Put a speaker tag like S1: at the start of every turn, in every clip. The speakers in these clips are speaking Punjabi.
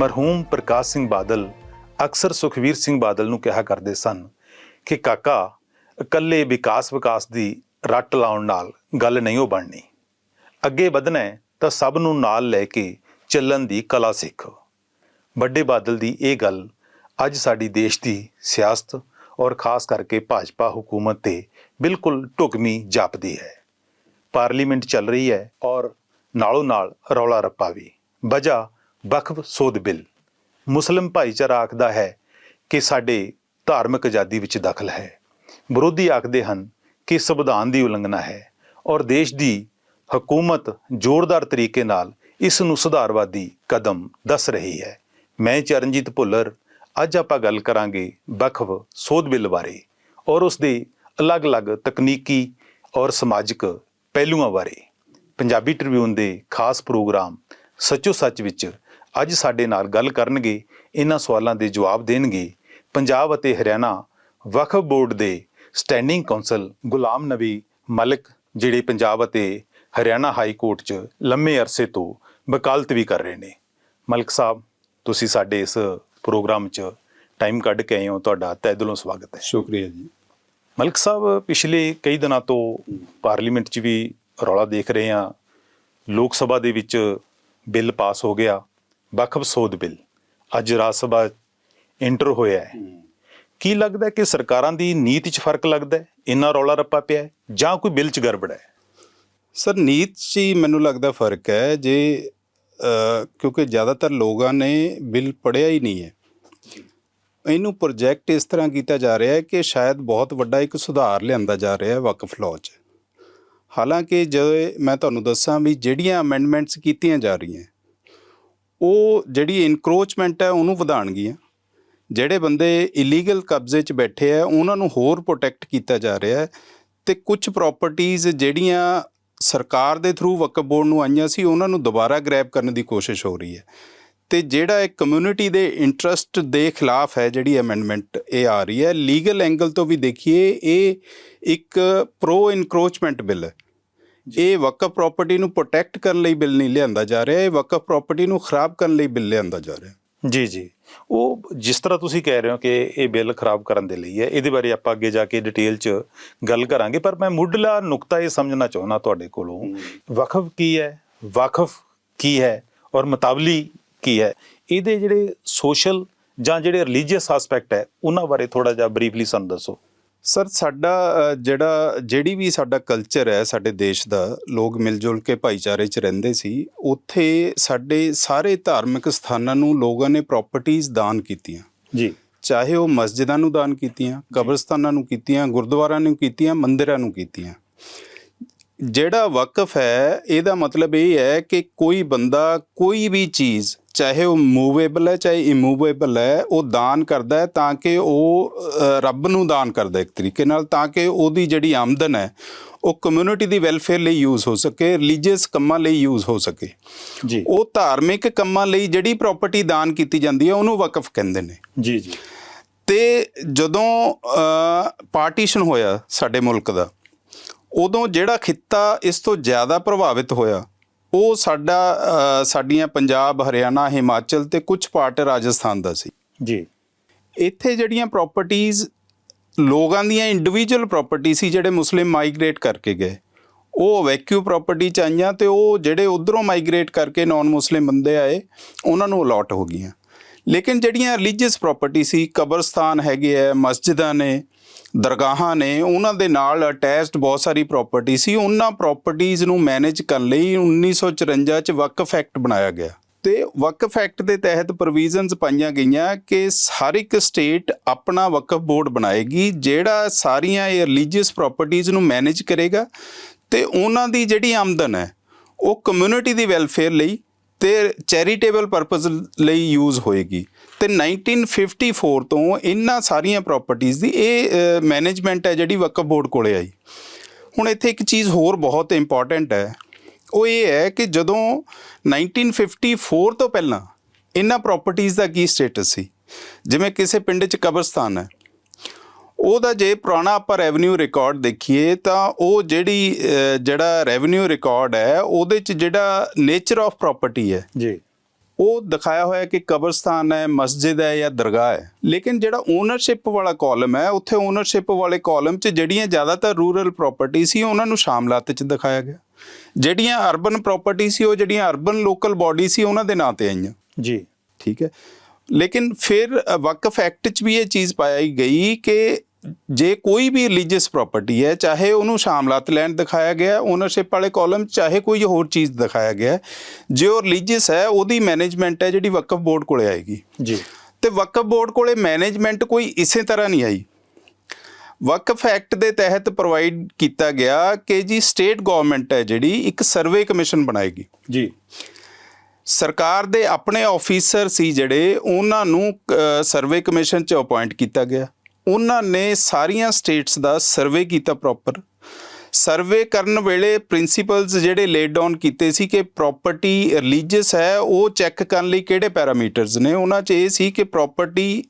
S1: ਮਰਹੂਮ ਪ੍ਰਕਾਸ਼ ਸਿੰਘ ਬਾਦਲ ਅਕਸਰ ਸੁਖਵੀਰ ਸਿੰਘ ਬਾਦਲ ਨੂੰ ਕਿਹਾ ਕਰਦੇ ਸਨ ਕਿ ਕਾਕਾ, ਇਕੱਲੇ ਵਿਕਾਸ ਵਿਕਾਸ ਦੀ ਰੱਟ ਲਾਉਣ ਨਾਲ ਗੱਲ ਨਹੀਂ ਉਹ ਬਣਨੀ। ਅੱਗੇ ਵਧਣਾ ਤਾਂ ਸਭ ਨੂੰ ਨਾਲ ਲੈ ਕੇ ਚੱਲਣ ਦੀ ਕਲਾ ਸਿੱਖੋ। ਵੱਡੇ ਬਾਦਲ ਦੀ ਇਹ ਗੱਲ ਅੱਜ ਸਾਡੀ ਦੇਸ਼ ਦੀ ਸਿਆਸਤ ਔਰ ਖਾਸ ਕਰਕੇ ਭਾਜਪਾ ਹਕੂਮਤ ਤੇ ਬਿਲਕੁਲ ਢੁਕਵੀਂ ਜਾਪਦੀ ਹੈ। ਪਾਰਲੀਮੈਂਟ ਚੱਲ ਰਹੀ ਹੈ ਔਰ ਨਾਲੋਂ ਨਾਲ ਰੌਲਾ ਰੱਪਾ ਵੀ। ਵਜ੍ਹਾ ਵਕਫ ਸੋਧ ਬਿੱਲ ਮੁਸਲਿਮ ਭਾਈਚਾਰਾ ਆਖਦਾ ਹੈ ਕਿ ਸਾਡੇ ਧਾਰਮਿਕ ਆਜ਼ਾਦੀ ਵਿੱਚ ਦਖਲ ਹੈ। ਵਿਰੋਧੀ ਆਖਦੇ ਹਨ ਕਿ ਸੰਵਿਧਾਨ ਦੀ ਉਲੰਘਣਾ ਹੈ ਔਰ ਦੇਸ਼ ਦੀ ਹਕੂਮਤ ਜ਼ੋਰਦਾਰ ਤਰੀਕੇ ਨਾਲ ਇਸ ਨੂੰ ਸੁਧਾਰਵਾਦੀ ਕਦਮ ਦੱਸ ਰਹੀ ਹੈ। ਮੈਂ ਚਰਨਜੀਤ ਭੁੱਲਰ, ਅੱਜ ਆਪਾਂ ਗੱਲ ਕਰਾਂਗੇ ਵਕਫ ਸੋਧ ਬਿੱਲ ਬਾਰੇ ਔਰ ਉਸ ਦੇ ਅਲੱਗ-ਅਲੱਗ ਤਕਨੀਕੀ ਔਰ ਸਮਾਜਿਕ ਪਹਿਲੂਆਂ ਬਾਰੇ। ਪੰਜਾਬੀ ਟ੍ਰਿਬਿਊਨ ਦੇ ਖਾਸ ਪ੍ਰੋਗਰਾਮ ਸੱਚੋ ਸੱਚ ਵਿੱਚ ਅੱਜ ਸਾਡੇ ਨਾਲ ਗੱਲ ਕਰਨਗੇ ਇਹਨਾਂ ਸਵਾਲਾਂ ਦੇ ਜਵਾਬ ਦੇਣਗੇ ਪੰਜਾਬ ਅਤੇ ਹਰਿਆਣਾ ਵਕਫ ਬੋਰਡ ਦੇ ਸਟੈਂਡਿੰਗ ਕਾਉਂਸਲ ਗੁਲਾਮ ਨਬੀ ਮਲਿਕ ਜਿਹੜੇ ਪੰਜਾਬ ਅਤੇ ਹਰਿਆਣਾ ਹਾਈ ਕੋਰਟ 'ਚ ਲੰਮੇ ਅਰਸੇ ਤੋਂ ਵਕਾਲਤ ਵੀ ਕਰ ਰਹੇ ਨੇ। ਮਲਿਕ ਸਾਹਿਬ ਤੁਸੀਂ ਸਾਡੇ ਇਸ ਪ੍ਰੋਗਰਾਮ 'ਚ ਟਾਈਮ ਕੱਢ ਕੇ ਆਏ ਹੋ ਤੁਹਾਡਾ ਤਹਿ ਦਿਲੋਂ ਸਵਾਗਤ ਹੈ।
S2: ਸ਼ੁਕਰੀਆ ਜੀ।
S1: ਮਲਿਕ ਸਾਹਿਬ ਪਿਛਲੇ ਕਈ ਦਿਨਾਂ ਤੋਂ ਪਾਰਲੀਮੈਂਟ 'ਚ ਵੀ ਰੌਲਾ ਦੇਖ ਰਹੇ ਹਾਂ। ਲੋਕ ਸਭਾ ਦੇ ਵਿੱਚ ਬਿੱਲ ਪਾਸ ਹੋ ਗਿਆ। ਵਕਫ ਸੋਧ ਬਿੱਲ। ਅੱਜ ਰਾਜ ਸਭਾ ਇੰਟਰ ਹੋਇਆ ਹੈ। ਕੀ ਲੱਗਦਾ ਕਿ ਸਰਕਾਰਾਂ ਦੀ ਨੀਤੀ 'ਚ ਫ਼ਰਕ ਲੱਗਦਾ ਹੈ? ਇੰਨਾ ਰੌਲਾ ਰੱਪਾ ਪਿਆ ਹੈ ਜਾਂ ਕੋਈ ਬਿੱਲ 'ਚ ਗੜਬੜ ਹੈ?
S2: ਸਰ ਨੀਤ 'ਚ ਹੀ ਮੈਨੂੰ ਲੱਗਦਾ ਫ਼ਰਕ ਹੈ ਜੇ ਕਿਉਂਕਿ ਜ਼ਿਆਦਾਤਰ ਲੋਕਾਂ ਨੇ ਬਿੱਲ ਪੜਿਆ ਹੀ ਨਹੀਂ ਹੈ। ਇਹਨੂੰ ਪ੍ਰੋਜੈਕਟ ਇਸ ਤਰ੍ਹਾਂ ਕੀਤਾ ਜਾ ਰਿਹਾ ਹੈ ਕਿ ਸ਼ਾਇਦ ਬਹੁਤ ਵੱਡਾ ਇੱਕ ਸੁਧਾਰ ਲਿਆਂਦਾ ਜਾ ਰਿਹਾ ਹੈ ਵਕਫ ਲਾਅ 'ਚ। ਹਾਲਾਂਕਿ ਜੇ ਮੈਂ ਤੁਹਾਨੂੰ ਦੱਸਾਂ ਵੀ ਜਿਹੜੀਆਂ ਅਮੈਂਡਮੈਂਟਸ ਕੀਤੀਆਂ ਜਾ ਰਹੀਆਂ ਉਹ ਜਿਹੜੀ ਇਨਕਰੋਚਮੈਂਟ ਹੈ ਉਹਨੂੰ ਵਧਾਣਗੀਆਂ ਜਿਹੜੇ ਬੰਦੇ ਇਲੀਗਲ ਕਬਜ਼ੇ 'ਚ ਬੈਠੇ ਆ, ਉਹਨਾਂ ਨੂੰ ਹੋਰ ਪ੍ਰੋਟੈਕਟ ਕੀਤਾ ਜਾ ਰਿਹਾ ਹੈ ਤੇ ਕੁਝ ਪ੍ਰਾਪਰਟੀਆਂ ਜਿਹੜੀਆਂ ਸਰਕਾਰ ਦੇ ਥਰੂ ਵਕਫ ਬੋਰਡ ਨੂੰ ਆਈਆਂ ਸੀ, ਉਹਨਾਂ ਨੂੰ ਦੁਬਾਰਾ ਗ੍ਰੈਬ ਕਰਨ ਦੀ ਕੋਸ਼ਿਸ਼ ਹੋ ਰਹੀ ਹੈ। ਤੇ ਜਿਹੜਾ ਇੱਕ ਕਮਿਊਨਿਟੀ ਦੇ ਇੰਟਰਸਟ ਦੇ ਖਿਲਾਫ ਹੈ ਜਿਹੜੀ ਅਮੈਂਡਮੈਂਟ ਇਹ ਆ ਰਹੀ ਹੈ ਲੀਗਲ ਐਂਗਲ ਤੋਂ ਵੀ ਦੇਖੀਏ, ਇਹ ਇੱਕ ਪ੍ਰੋ ਇਨਕਰੋਚਮੈਂਟ ਬਿੱਲ ਹੈ। ਇਹ ਵਕਫ ਪ੍ਰਾਪਰਟੀ ਨੂੰ ਪ੍ਰੋਟੈਕਟ ਕਰਨ ਲਈ ਬਿੱਲ ਨਹੀਂ ਲਿਆਂਦਾ ਜਾ ਰਿਹਾ ਇਹ ਵਕਫ ਪ੍ਰਾਪਰਟੀ ਨੂੰ ਖਰਾਬ ਕਰਨ ਲਈ ਬਿੱਲ ਲਿਆਂਦਾ ਜਾ ਰਿਹਾ।
S1: ਜੀ ਜੀ। ਉਹ ਜਿਸ ਤਰ੍ਹਾਂ ਤੁਸੀਂ ਕਹਿ ਰਹੇ ਹੋ ਕਿ ਇਹ ਬਿੱਲ ਖਰਾਬ ਕਰਨ ਦੇ ਲਈ ਹੈ ਇਹਦੇ ਬਾਰੇ ਆਪਾਂ ਅੱਗੇ ਜਾ ਕੇ ਡਿਟੇਲ 'ਚ ਗੱਲ ਕਰਾਂਗੇ ਪਰ ਮੈਂ ਮੁੱਢਲਾ ਨੁਕਤਾ ਇਹ ਸਮਝਣਾ ਚਾਹੁੰਦਾ ਤੁਹਾਡੇ ਕੋਲੋਂ ਵਕਫ ਕੀ ਹੈ ਵਕਫ ਕੀ ਹੈ ਔਰ ਮਤਾਬਲੀ ਕੀ ਹੈ? ਇਹਦੇ ਜਿਹੜੇ ਸੋਸ਼ਲ ਜਾਂ ਜਿਹੜੇ ਰਿਲੀਜੀਅਸ ਐਸਪੈਕਟ ਹੈ ਉਹਨਾਂ ਬਾਰੇ ਥੋੜਾ ਜਿਹਾ ਬਰੀਫਲੀ ਸਾਨੂੰ ਦੱਸੋ।
S2: ਸਰ ਸਾਡਾ ਜਿਹੜਾ ਜਿਹੜੀ ਵੀ ਸਾਡਾ ਕਲਚਰ ਹੈ ਸਾਡੇ ਦੇਸ਼ ਦਾ ਲੋਕ ਮਿਲ ਜੁਲ ਕੇ ਭਾਈਚਾਰੇ 'ਚ ਰਹਿੰਦੇ ਸੀ ਉੱਥੇ ਸਾਡੇ ਸਾਰੇ ਧਾਰਮਿਕ ਸਥਾਨਾਂ ਨੂੰ ਲੋਕਾਂ ਨੇ ਪ੍ਰਾਪਰਟੀਆਂ ਦਾਨ ਕੀਤੀਆਂ।
S1: ਜੀ।
S2: ਚਾਹੇ ਉਹ ਮਸਜਿਦਾਂ ਨੂੰ ਦਾਨ ਕੀਤੀਆਂ ਕਬਰਸਤਾਨਾਂ ਨੂੰ ਕੀਤੀਆਂ ਗੁਰਦੁਆਰਿਆਂ ਨੂੰ ਕੀਤੀਆਂ ਮੰਦਿਰਾਂ ਨੂੰ ਕੀਤੀਆਂ। ਜਿਹੜਾ ਵਕਫ ਹੈ ਇਹਦਾ ਮਤਲਬ ਇਹ ਹੈ ਕਿ ਕੋਈ ਬੰਦਾ ਕੋਈ ਵੀ ਚੀਜ਼ ਚਾਹੇ ਉਹ ਮੂਵੇਬਲ ਹੈ ਚਾਹੇ ਇਮੂਵੇਬਲ ਹੈ ਉਹ ਦਾਨ ਕਰਦਾ ਹੈ ਤਾਂ ਕਿ ਉਹ ਰੱਬ ਨੂੰ ਦਾਨ ਕਰਦਾ ਇੱਕ ਤਰੀਕੇ ਨਾਲ ਤਾਂ ਕਿ ਉਹਦੀ ਜਿਹੜੀ ਆਮਦਨ ਹੈ ਉਹ ਕਮਿਊਨਿਟੀ ਦੀ ਵੈਲਫੇਅਰ ਲਈ ਯੂਜ਼ ਹੋ ਸਕੇ ਰਿਲੀਜੀਅਸ ਕੰਮਾਂ ਲਈ ਯੂਜ਼ ਹੋ ਸਕੇ।
S1: ਜੀ।
S2: ਉਹ ਧਾਰਮਿਕ ਕੰਮਾਂ ਲਈ ਜਿਹੜੀ ਪ੍ਰਾਪਰਟੀ ਦਾਨ ਕੀਤੀ ਜਾਂਦੀ ਹੈ ਉਹਨੂੰ ਵਕਫ ਕਹਿੰਦੇ ਨੇ।
S1: ਜੀ ਜੀ।
S2: ਤੇ ਜਦੋਂ ਪਾਰਟੀਸ਼ਨ ਹੋਇਆ ਸਾਡੇ ਮੁਲਕ ਦਾ ਉਦੋਂ ਜਿਹੜਾ ਖਿੱਤਾ ਇਸ ਤੋਂ ਜ਼ਿਆਦਾ ਪ੍ਰਭਾਵਿਤ ਹੋਇਆ ਉਹ ਸਾਡਾ ਸਾਡੀਆਂ ਪੰਜਾਬ ਹਰਿਆਣਾ ਹਿਮਾਚਲ ਤੇ ਕੁਝ ਪਾਰਟ ਰਾਜਸਥਾਨ ਦਾ ਸੀ।
S1: ਜੀ।
S2: ਇੱਥੇ ਜਿਹੜੀਆਂ ਪ੍ਰਾਪਰਟੀਆਂ ਲੋਕਾਂ ਦੀਆਂ ਇੰਡੀਵਿਜੂਅਲ ਪ੍ਰਾਪਰਟੀ ਸੀ ਜਿਹੜੇ ਮੁਸਲਿਮ ਮਾਈਗ੍ਰੇਟ ਕਰਕੇ ਗਏ। ਉਹ ਵੈਕਿਊ ਪ੍ਰਾਪਰਟੀ ਚ ਆਈਆਂ ਤੇ ਉਹ ਜਿਹੜੇ ਉਧਰੋਂ ਮਾਈਗ੍ਰੇਟ ਕਰਕੇ ਨਾਨ ਮੁਸਲਿਮ ਬੰਦੇ ਆਏ ਉਹਨਾਂ ਨੂੰ ਅਲਾਟ ਹੋ ਗਈਆਂ। ਲੇਕਿਨ ਜਿਹੜੀਆਂ ਰਿਲੀਜੀਅਸ ਪ੍ਰਾਪਰਟੀ ਸੀ ਕਬਰਸਤਾਨ ਹੈਗੇ ਆ ਮਸਜਿਦਾਂ ਨੇ ਦਰਗਾਹਾਂ ਨੇ ਉਹਨਾਂ ਦੇ ਨਾਲ ਅਟੈਚਡ ਬਹੁਤ ਸਾਰੀ ਪ੍ਰਾਪਰਟੀ ਸੀ। ਉਹਨਾਂ ਪ੍ਰਾਪਰਟੀਆਂ ਨੂੰ ਮੈਨੇਜ ਕਰਨ ਲਈ 1954 ਚ ਵਕਫ ਐਕਟ ਬਣਾਇਆ ਗਿਆ। ਤੇ ਵਕਫ ਐਕਟ ਦੇ ਤਹਿਤ ਪ੍ਰੋਵੀਜ਼ਨਸ ਪਾਈਆਂ ਗਈਆਂ ਕਿ ਹਰ ਇੱਕ ਸਟੇਟ ਆਪਣਾ ਵਕਫ ਬੋਰਡ ਬਣਾਏਗੀ, ਜਿਹੜਾ ਸਾਰੀਆਂ ਇਹ ਰਿਲੀਜੀਅਸ ਪ੍ਰਾਪਰਟੀਆਂ ਨੂੰ ਮੈਨੇਜ ਕਰੇਗਾ ਤੇ ਉਹਨਾਂ ਦੀ ਜਿਹੜੀ ਆਮਦਨ ਹੈ, ਉਹ ਕਮਿਊਨਿਟੀ ਦੀ ਵੈਲਫੇਅਰ ਲਈ ਤੇ ਚੈਰੀਟੇਬਲ ਪਰਪਸ ਲਈ ਯੂਜ਼ ਹੋਏਗੀ। ਤੇ 1954 ਤੋਂ ਇਹਨਾਂ ਸਾਰੀਆਂ ਪ੍ਰਾਪਰਟੀਆਂ ਦੀ ਇਹ ਮੈਨੇਜਮੈਂਟ ਹੈ ਜਿਹੜੀ ਵਕਫ ਬੋਰਡ ਕੋਲੇ ਆਈ। ਹੁਣ ਇੱਥੇ ਇੱਕ ਚੀਜ਼ ਹੋਰ ਬਹੁਤ ਇੰਪੋਰਟੈਂਟ ਹੈ। ਉਹ ਇਹ ਹੈ ਕਿ ਜਦੋਂ 1954 ਤੋਂ ਪਹਿਲਾਂ ਇਹਨਾਂ ਪ੍ਰਾਪਰਟੀਆਂ ਦਾ ਕੀ ਸਟੇਟਸ ਸੀ? ਜਿਵੇਂ ਕਿਸੇ ਪਿੰਡ 'ਚ ਕਬਰਸਤਾਨ ਹੈ। ਉਹਦਾ ਜੇ ਪੁਰਾਣਾ ਆਪਾਂ ਰੈਵਨਿਊ ਰਿਕਾਰਡ ਦੇਖੀਏ ਤਾਂ ਉਹ ਜਿਹੜੀ ਜਿਹੜਾ ਰੈਵਨਿਊ ਰਿਕਾਰਡ ਹੈ, ਉਹਦੇ 'ਚ ਜਿਹੜਾ ਨੇਚਰ ਆਫ ਪ੍ਰਾਪਰਟੀ ਹੈ
S1: ਜੀ।
S2: ਉਹ ਦਿਖਾਇਆ ਹੋਇਆ ਕਿ ਕਬਰਸਤਾਨ ਹੈ ਮਸਜਿਦ ਹੈ ਜਾਂ ਦਰਗਾਹ ਹੈ। ਲੇਕਿਨ ਜਿਹੜਾ ਓਨਰਸ਼ਿਪ ਵਾਲਾ ਕਾਲਮ ਹੈ ਉੱਥੇ ਓਨਰਸ਼ਿਪ ਵਾਲੇ ਕਾਲਮ 'ਚ ਜਿਹੜੀਆਂ ਜ਼ਿਆਦਾਤਰ ਰੂਰਲ ਪ੍ਰਾਪਰਟੀ ਸੀ ਉਹਨਾਂ ਨੂੰ ਸ਼ਾਮਲਾਤ 'ਚ ਦਿਖਾਇਆ ਗਿਆ। ਜਿਹੜੀਆਂ ਅਰਬਨ ਪ੍ਰਾਪਰਟੀ ਸੀ ਉਹ ਜਿਹੜੀਆਂ ਅਰਬਨ ਲੋਕਲ ਬਾਡੀ ਸੀ ਉਹਨਾਂ ਦੇ ਨਾਂ ਤੇ ਆਈਆਂ।
S1: ਜੀ।
S2: ਠੀਕ ਹੈ। ਲੇਕਿਨ ਫਿਰ ਵਕਫ ਐਕਟ 'ਚ ਵੀ ਇਹ ਚੀਜ਼ ਪਾਈ ਗਈ ਕਿ ਜੇ ਕੋਈ ਵੀ ਰਿਲੀਜੀਅਸ ਪ੍ਰਾਪਰਟੀ ਹੈ ਚਾਹੇ ਉਹਨੂੰ ਸ਼ਾਮਲਾਤ ਲੈਣ ਦਿਖਾਇਆ ਗਿਆ ਓਨਰਸ਼ਿਪ ਵਾਲੇ ਕਾਲਮ ਚਾਹੇ ਕੋਈ ਹੋਰ ਚੀਜ਼ ਦਿਖਾਇਆ ਗਿਆ ਹੈ, ਜੇ ਉਹ ਰਿਲੀਜੀਅਸ ਹੈ ਉਹਦੀ ਮੈਨੇਜਮੈਂਟ ਹੈ ਜਿਹੜੀ ਵਕਫ ਬੋਰਡ ਕੋਲੇ ਆਏਗੀ।
S1: ਜੀ।
S2: ਤੇ ਵਕਫ ਬੋਰਡ ਕੋਲੇ ਮੈਨੇਜਮੈਂਟ ਕੋਈ ਇਸੇ ਤਰ੍ਹਾਂ ਨਹੀਂ ਆਈ। ਵਕਫ ਐਕਟ ਦੇ ਤਹਿਤ ਪ੍ਰੋਵਾਈਡ ਕੀਤਾ ਗਿਆ ਕਿ ਜੀ ਸਟੇਟ ਗਵਰਨਮੈਂਟ ਹੈ ਜਿਹੜੀ ਇੱਕ ਸਰਵੇ ਕਮਿਸ਼ਨ ਬਣਾਏਗੀ।
S1: ਜੀ।
S2: ਸਰਕਾਰ ਦੇ ਆਪਣੇ ਆਫੀਸਰ ਸੀ ਜਿਹੜੇ ਉਹਨਾਂ ਨੂੰ ਸਰਵੇ ਕਮਿਸ਼ਨ ਚ ਅਪਾਇੰਟ ਕੀਤਾ ਗਿਆ। ਉਹਨਾਂ ਨੇ ਸਾਰੀਆਂ ਸਟੇਟਸ ਦਾ ਸਰਵੇ ਕੀਤਾ ਪ੍ਰੋਪਰ ਸਰਵੇ ਕਰਨ ਵੇਲੇ ਪ੍ਰਿੰਸੀਪਲਸ ਜਿਹੜੇ ਲੇਡ ਡਾਊਨ ਕੀਤੇ ਸੀ ਕਿ ਪ੍ਰਾਪਰਟੀ ਰਿਲੀਜੀਅਸ ਹੈ, ਉਹ ਚੈੱਕ ਕਰਨ ਲਈ ਕਿਹੜੇ ਪੈਰਾਮੀਟਰਸ ਨੇ? ਉਹਨਾਂ 'ਚ ਇਹ ਸੀ ਕਿ ਪ੍ਰਾਪਰਟੀ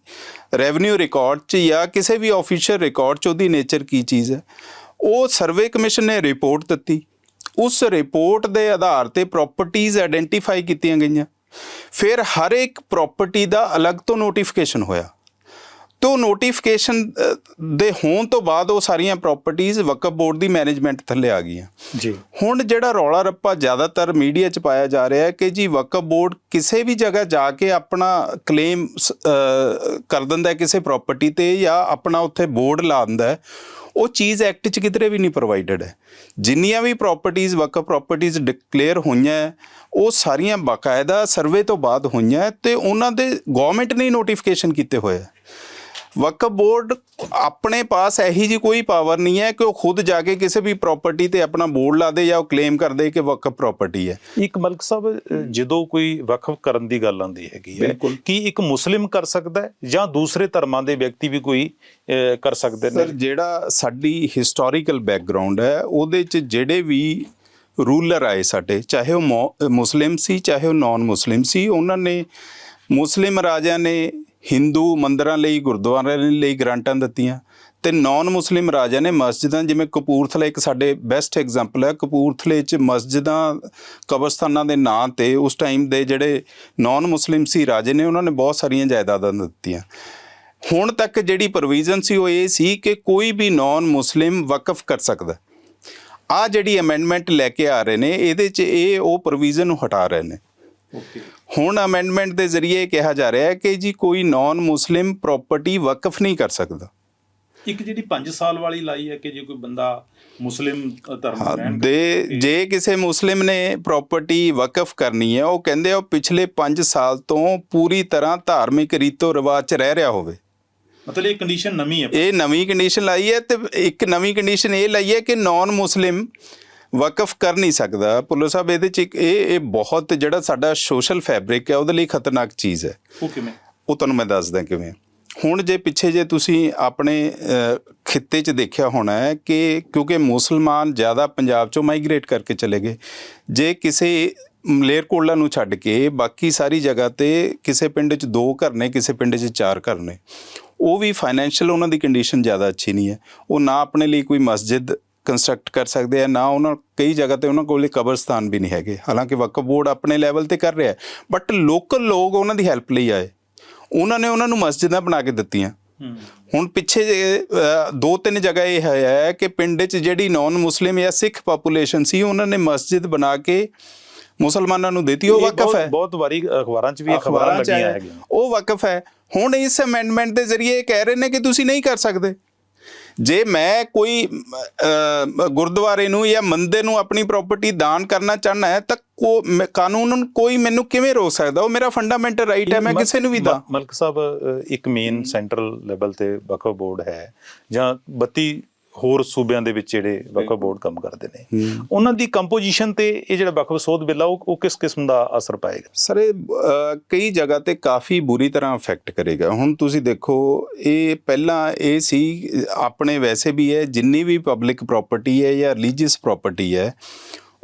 S2: ਰੈਵਨਿਊ ਰਿਕਾਰਡ 'ਚ ਜਾਂ ਕਿਸੇ ਵੀ ਆਫੀਸ਼ੀਅਲ ਰਿਕਾਰਡ 'ਚ ਉਹਦੀ ਨੇਚਰ ਕੀ ਚੀਜ਼ ਹੈ। ਉਹ ਸਰਵੇ ਕਮਿਸ਼ਨ ਨੇ ਰਿਪੋਰਟ ਦਿੱਤੀ। ਉਸ ਰਿਪੋਰਟ ਦੇ ਆਧਾਰ ਤੇ ਪ੍ਰਾਪਰਟੀਆਂ ਆਇਡੈਂਟੀਫਾਈ ਕੀਤੀਆਂ ਗਈਆਂ। ਫਿਰ ਹਰ ਇੱਕ ਪ੍ਰਾਪਰਟੀ ਦਾ ਅਲੱਗ ਤੋਂ ਨੋਟੀਫਿਕੇਸ਼ਨ ਹੋਇਆ। ਤੋਂ ਨੋਟੀਫਿਕੇਸ਼ਨ ਦੇ ਹੋਣ ਤੋਂ ਬਾਅਦ ਉਹ ਸਾਰੀਆਂ ਪ੍ਰਾਪਰਟੀਆਂ ਵਕਫ ਬੋਰਡ ਦੀ ਮੈਨੇਜਮੈਂਟ ਥੱਲੇ ਆ ਗਈਆਂ।
S1: ਜੀ।
S2: ਹੁਣ ਜਿਹੜਾ ਰੌਲਾ ਰੱਪਾ ਜ਼ਿਆਦਾਤਰ ਮੀਡੀਆ 'ਚ ਪਾਇਆ ਜਾ ਰਿਹਾ ਹੈ ਕਿ ਜੀ ਵਕਫ ਬੋਰਡ ਕਿਸੇ ਵੀ ਜਗ੍ਹਾ ਜਾ ਕੇ ਆਪਣਾ ਕਲੇਮ ਕਰ ਦਿੰਦਾ ਕਿਸੇ ਪ੍ਰਾਪਰਟੀ ਤੇ ਜਾਂ ਆਪਣਾ ਉੱਥੇ ਬੋਰਡ ਲਾ ਦਿੰਦਾ ਉਹ ਚੀਜ਼ ਐਕਟ 'ਚ ਕਿਧਰੇ ਵੀ ਨਹੀਂ ਪ੍ਰੋਵਾਈਡਡ ਹੈ। ਜਿੰਨੀਆਂ ਵੀ ਪ੍ਰਾਪਰਟੀਆਂ ਵਕਫ ਪ੍ਰਾਪਰਟੀਆਂ ਡਿਕਲੇਅਰ ਹੋਈਆਂ ਉਹ ਸਾਰੀਆਂ ਬਾਕਾਇਦਾ ਸਰਵੇ ਤੋਂ ਬਾਅਦ ਹੋਈਆਂ ਤੇ ਉਹਨਾਂ ਦੇ ਗਵਰਨਮੈਂਟ ਨੇ ਨੋਟੀਫਿਕੇਸ਼ਨ ਕੀਤੇ ਹੋਏ ਹੈ। ਵਕਫ ਬੋਰਡ ਆਪਣੇ ਪਾਸ ਇਹੀ ਜੀ ਕੋਈ ਪਾਵਰ ਨਹੀਂ ਹੈ ਕਿ ਉਹ ਖੁਦ ਜਾ ਕੇ ਕਿਸੇ ਵੀ ਪ੍ਰਾਪਰਟੀ ਤੇ ਆਪਣਾ ਬੋਰਡ ਲਾ ਦੇ ਜਾਂ ਉਹ ਕਲੇਮ ਕਰ ਦੇ ਕਿ ਵਕਫ ਪ੍ਰਾਪਰਟੀ ਹੈ
S1: ਇੱਕ ਮਲਕ ਸਾਹਿਬ ਜਦੋਂ ਕੋਈ ਵਕਫ ਕਰਨ ਦੀ ਗੱਲ ਆਉਂਦੀ ਹੈਗੀ ਹੈ। ਕੀ ਇੱਕ ਮੁਸਲਿਮ ਕਰ ਸਕਦਾ ਹੈ ਜਾਂ ਦੂਸਰੇ ਧਰਮਾਂ ਦੇ ਵਿਅਕਤੀ ਵੀ ਕੋਈ ਕਰ ਸਕਦੇ ਨੇ
S2: ਸਰ ਜਿਹੜਾ ਸਾਡੀ ਹਿਸਟੋਰੀਕਲ ਬੈਕਗ੍ਰਾਉਂਡ ਹੈ ਉਹਦੇ ਚ ਜਿਹੜੇ ਵੀ ਰੂਲਰ ਆਏ ਸਾਡੇ ਚਾਹੇ ਉਹ ਮੁਸਲਿਮ ਸੀ ਚਾਹੇ ਉਹ ਨਾਨ ਮੁਸਲਿਮ ਸੀ ਉਹਨਾਂ ਨੇ ਮੁਸਲਿਮ ਰਾਜਿਆਂ ਨੇ ਹਿੰਦੂ ਮੰਦਰਾਂ ਲਈ, ਗੁਰਦੁਆਰਿਆਂ ਲਈ ਗ੍ਰਾਂਟਾਂ ਦਿੱਤੀਆਂ ਤੇ ਨਾਨ ਮੁਸਲਿਮ ਰਾਜਿਆਂ ਨੇ ਮਸਜਿਦਾਂ, ਜਿਵੇਂ ਕਪੂਰਥਲਾ, ਇੱਕ ਸਾਡੇ ਬੈਸਟ ਐਗਜ਼ਾਮਪਲ ਹੈ, ਕਪੂਰਥਲੇ 'ਚ ਮਸਜਿਦਾਂ, ਕਬਰਸਤਾਨਾਂ ਦੇ ਨਾਂ ਤੇ ਉਸ ਟਾਈਮ ਦੇ ਜਿਹੜੇ ਨਾਨ ਮੁਸਲਿਮ ਸੀ ਰਾਜੇ ਨੇ, ਉਹਨਾਂ ਨੇ ਬਹੁਤ ਸਾਰੀਆਂ ਜਾਇਦਾਦਾਂ ਦਿੱਤੀਆਂ। ਹੁਣ ਤੱਕ ਜਿਹੜੀ ਪ੍ਰੋਵੀਜ਼ਨ ਸੀ, ਉਹ ਇਹ ਸੀ ਕਿ ਕੋਈ ਵੀ ਨਾਨ ਮੁਸਲਿਮ ਵਕਫ ਕਰ ਸਕਦਾ। ਆ ਜਿਹੜੀ ਅਮੈਂਡਮੈਂਟ ਲੈ ਕੇ ਆ ਰਹੇ ਨੇ, ਇਹਦੇ 'ਚ ਇਹ ਉਹ ਪ੍ਰੋਵੀਜ਼ਨ ਨੂੰ ਹਟਾ ਰਹੇ ਨੇ।
S1: ਓਕੇ
S2: ਹੁਣ ਅਮੈਂਡਮੈਂਟ ਦੇ ਜ਼ਰੀਏ ਕਿਹਾ ਜਾ ਰਿਹਾ ਹੈ ਕਿ ਜੀ ਕੋਈ ਨਾਨ ਮੁਸਲਿਮ ਪ੍ਰਾਪਰਟੀ ਵਕਫ ਨਹੀਂ ਕਰ ਸਕਦਾ।
S1: ਇੱਕ ਜਿਹੜੀ 5 ਸਾਲ ਵਾਲੀ ਲਾਈ ਹੈ ਕਿ ਜੇ ਕੋਈ ਬੰਦਾ ਮੁਸਲਿਮ ਧਰਮ
S2: ਦੇ ਜੇ ਕਿਸੇ ਮੁਸਲਿਮ ਨੇ ਪ੍ਰਾਪਰਟੀ ਵਕਫ ਕਰਨੀ ਹੈ ਉਹ ਕਹਿੰਦੇ ਉਹ ਪਿਛਲੇ 5 ਸਾਲ ਤੋਂ ਪੂਰੀ ਤਰ੍ਹਾਂ ਧਾਰਮਿਕ ਰੀਤੋ ਰਿਵਾਜ 'ਚ ਰਹਿ ਰਿਹਾ ਹੋਵੇ।
S1: ਮਤਲਬ ਇਹ ਕੰਡੀਸ਼ਨ ਨਵੀਂ ਹੈ।
S2: ਇਹ ਨਵੀਂ ਕੰਡੀਸ਼ਨ ਲਾਈ ਹੈ ਤੇ ਇੱਕ ਨਵੀਂ ਕੰਡੀਸ਼ਨ ਇਹ ਲਾਈ ਹੈ ਕਿ ਨਾਨ ਮੁਸਲਿਮ ਵਕਫ ਕਰ ਨਹੀਂ ਸਕਦਾ। ਪੁੱਲੋ ਸਾਹਿਬ ਇਹਦੇ ਚ ਇੱਕ ਇਹ ਇਹ ਬਹੁਤ ਜਿਹੜਾ ਸਾਡਾ ਸੋਸ਼ਲ ਫੈਬਰਿਕ ਹੈ ਉਹਦੇ ਲਈ ਖਤਰਨਾਕ ਚੀਜ਼ ਹੈ।
S1: ਉਹ ਕਿਵੇਂ?
S2: ਉਹ ਤੁਹਾਨੂੰ ਮੈਂ ਦੱਸਦਾ ਕਿਵੇਂ। ਹੁਣ ਜੇ ਪਿੱਛੇ ਜੇ ਤੁਸੀਂ ਆਪਣੇ ਖਿੱਤੇ 'ਚ ਦੇਖਿਆ ਹੋਣਾ ਹੈ ਕਿ ਕਿਉਂਕਿ ਮੁਸਲਮਾਨ ਜ਼ਿਆਦਾ ਪੰਜਾਬ 'ਚੋਂ ਮਾਈਗ੍ਰੇਟ ਕਰਕੇ ਚਲੇ ਗਏ ਜੇ ਕਿਸੇ ਮਲੇਰਕੋਟਲਾ ਨੂੰ ਛੱਡ ਕੇ ਬਾਕੀ ਸਾਰੀ ਜਗ੍ਹਾ ਤੇ ਕਿਸੇ ਪਿੰਡ 'ਚ ਦੋ ਘਰ ਨੇ ਕਿਸੇ ਪਿੰਡ 'ਚ ਚਾਰ ਘਰ ਨੇ ਉਹ ਵੀ ਫਾਈਨੈਂਸ਼ੀਅਲ ਉਹਨਾਂ ਦੀ ਕੰਡੀਸ਼ਨ ਜ਼ਿਆਦਾ ਅੱਛੀ ਨਹੀਂ ਹੈ। ਉਹ ਨਾ ਆਪਣੇ ਲਈ ਕੋਈ ਮਸਜਿਦ ਕੰਸਟਰਕਟ ਕਰ ਸਕਦੇ ਆ ਨਾ ਉਹਨਾਂ ਕਈ ਜਗ੍ਹਾ ਤੇ ਉਹਨਾਂ ਕੋਲ ਕਬਰਸਤਾਨ ਵੀ ਨਹੀਂ ਹੈਗੇ। ਹਾਲਾਂਕਿ ਵਕਫ ਬੋਰਡ ਆਪਣੇ ਲੈਵਲ ਤੇ ਕਰ ਰਿਹਾ ਬਟ ਲੋਕਲ ਲੋਕ ਉਹਨਾਂ ਦੀ ਹੈਲਪ ਲਈ ਆਏ। ਉਹਨਾਂ ਨੇ ਉਹਨਾਂ ਨੂੰ ਮਸਜਿਦਾਂ ਬਣਾ ਕੇ ਦਿੱਤੀਆਂ। ਹੁਣ ਪਿੱਛੇ ਦੋ ਤਿੰਨ ਜਗ੍ਹਾ ਇਹ ਹੈ ਕਿ ਪਿੰਡ 'ਚ ਜਿਹੜੀ ਨਾਨ ਮੁਸਲਿਮ ਜਾਂ ਸਿੱਖ ਪਾਪੂਲੇਸ਼ਨ ਸੀ ਉਹਨਾਂ ਨੇ ਮਸਜਿਦ ਬਣਾ ਕੇ ਮੁਸਲਮਾਨਾਂ ਨੂੰ ਦਿੱਤੀ ਉਹ ਵਕਫ ਹੈ।
S1: ਬਹੁਤ ਵਾਰੀ ਅਖਬਾਰਾਂ 'ਚ ਵੀ ਖਬਰਾਂ
S2: ਅਖਬਾਰਾਂ 'ਚ
S1: ਲੱਗੀਆਂ। ਹੈਗੀਆਂ।
S2: ਉਹ ਵਕਫ ਹੈ। ਹੁਣ ਇਸ ਅਮੈਂਡਮੈਂਟ ਦੇ ਜ਼ਰੀਏ ਇਹ ਕਹਿ ਰਹੇ ਨੇ ਕਿ ਤੁਸੀਂ ਨਹੀਂ ਕਰ ਸਕਦੇ। ਜੇ ਮੈਂ ਕੋਈ ਗੁਰਦੁਆਰੇ ਨੂੰ ਜਾਂ ਮੰਦਿਰ ਨੂੰ ਆਪਣੀ ਪ੍ਰਾਪਰਟੀ ਦਾਨ ਕਰਨਾ ਚਾਹਨਾ ਹੈ ਤਾਂ ਕੋ ਕਾਨੂੰਨ ਕੋਈ ਮੈਨੂੰ ਕਿਵੇਂ ਰੋਕ ਸਕਦਾ? ਉਹ ਮੇਰਾ ਫੰਡਾਮੈਂਟਲ ਰਾਈਟ ਹੈ ਮੈਂ ਕਿਸੇ ਨੂੰ ਵੀ ਦਾਂ।
S1: ਮਲਕ ਸਾਹਿਬ ਇੱਕ ਮੇਨ ਸੈਂਟਰਲ ਲੈਵਲ ਤੇ ਵਕਫ ਬੋਰਡ ਹੈ ਜਾਂ 32 ਹੋਰ ਸੂਬਿਆਂ ਦੇ ਵਿੱਚ ਜਿਹੜੇ ਵਕਫ ਬੋਰਡ ਕੰਮ ਕਰਦੇ ਨੇ। ਉਹਨਾਂ ਦੀ ਕੰਪੋਜੀਸ਼ਨ ਤੇ ਇਹ ਜਿਹੜਾ ਵਕਫ ਸੋਧ ਬਿੱਲ ਆ ਉਹ ਕਿਸ ਕਿਸਮ ਦਾ ਅਸਰ ਪਾਏਗਾ?
S2: ਸਰ ਇਹ ਕਈ ਜਗ੍ਹਾ ਤੇ ਕਾਫੀ ਬੁਰੀ ਤਰ੍ਹਾਂ ਅਫੈਕਟ ਕਰੇਗਾ। ਹੁਣ ਤੁਸੀਂ ਦੇਖੋ ਇਹ ਪਹਿਲਾਂ ਇਹ ਸੀ ਆਪਣੇ ਵੈਸੇ ਵੀ ਹੈ ਜਿੰਨੀ ਵੀ ਪਬਲਿਕ ਪ੍ਰਾਪਰਟੀ ਹੈ ਜਾਂ ਰਿਲੀਜੀਅਸ ਪ੍ਰਾਪਰਟੀ ਹੈ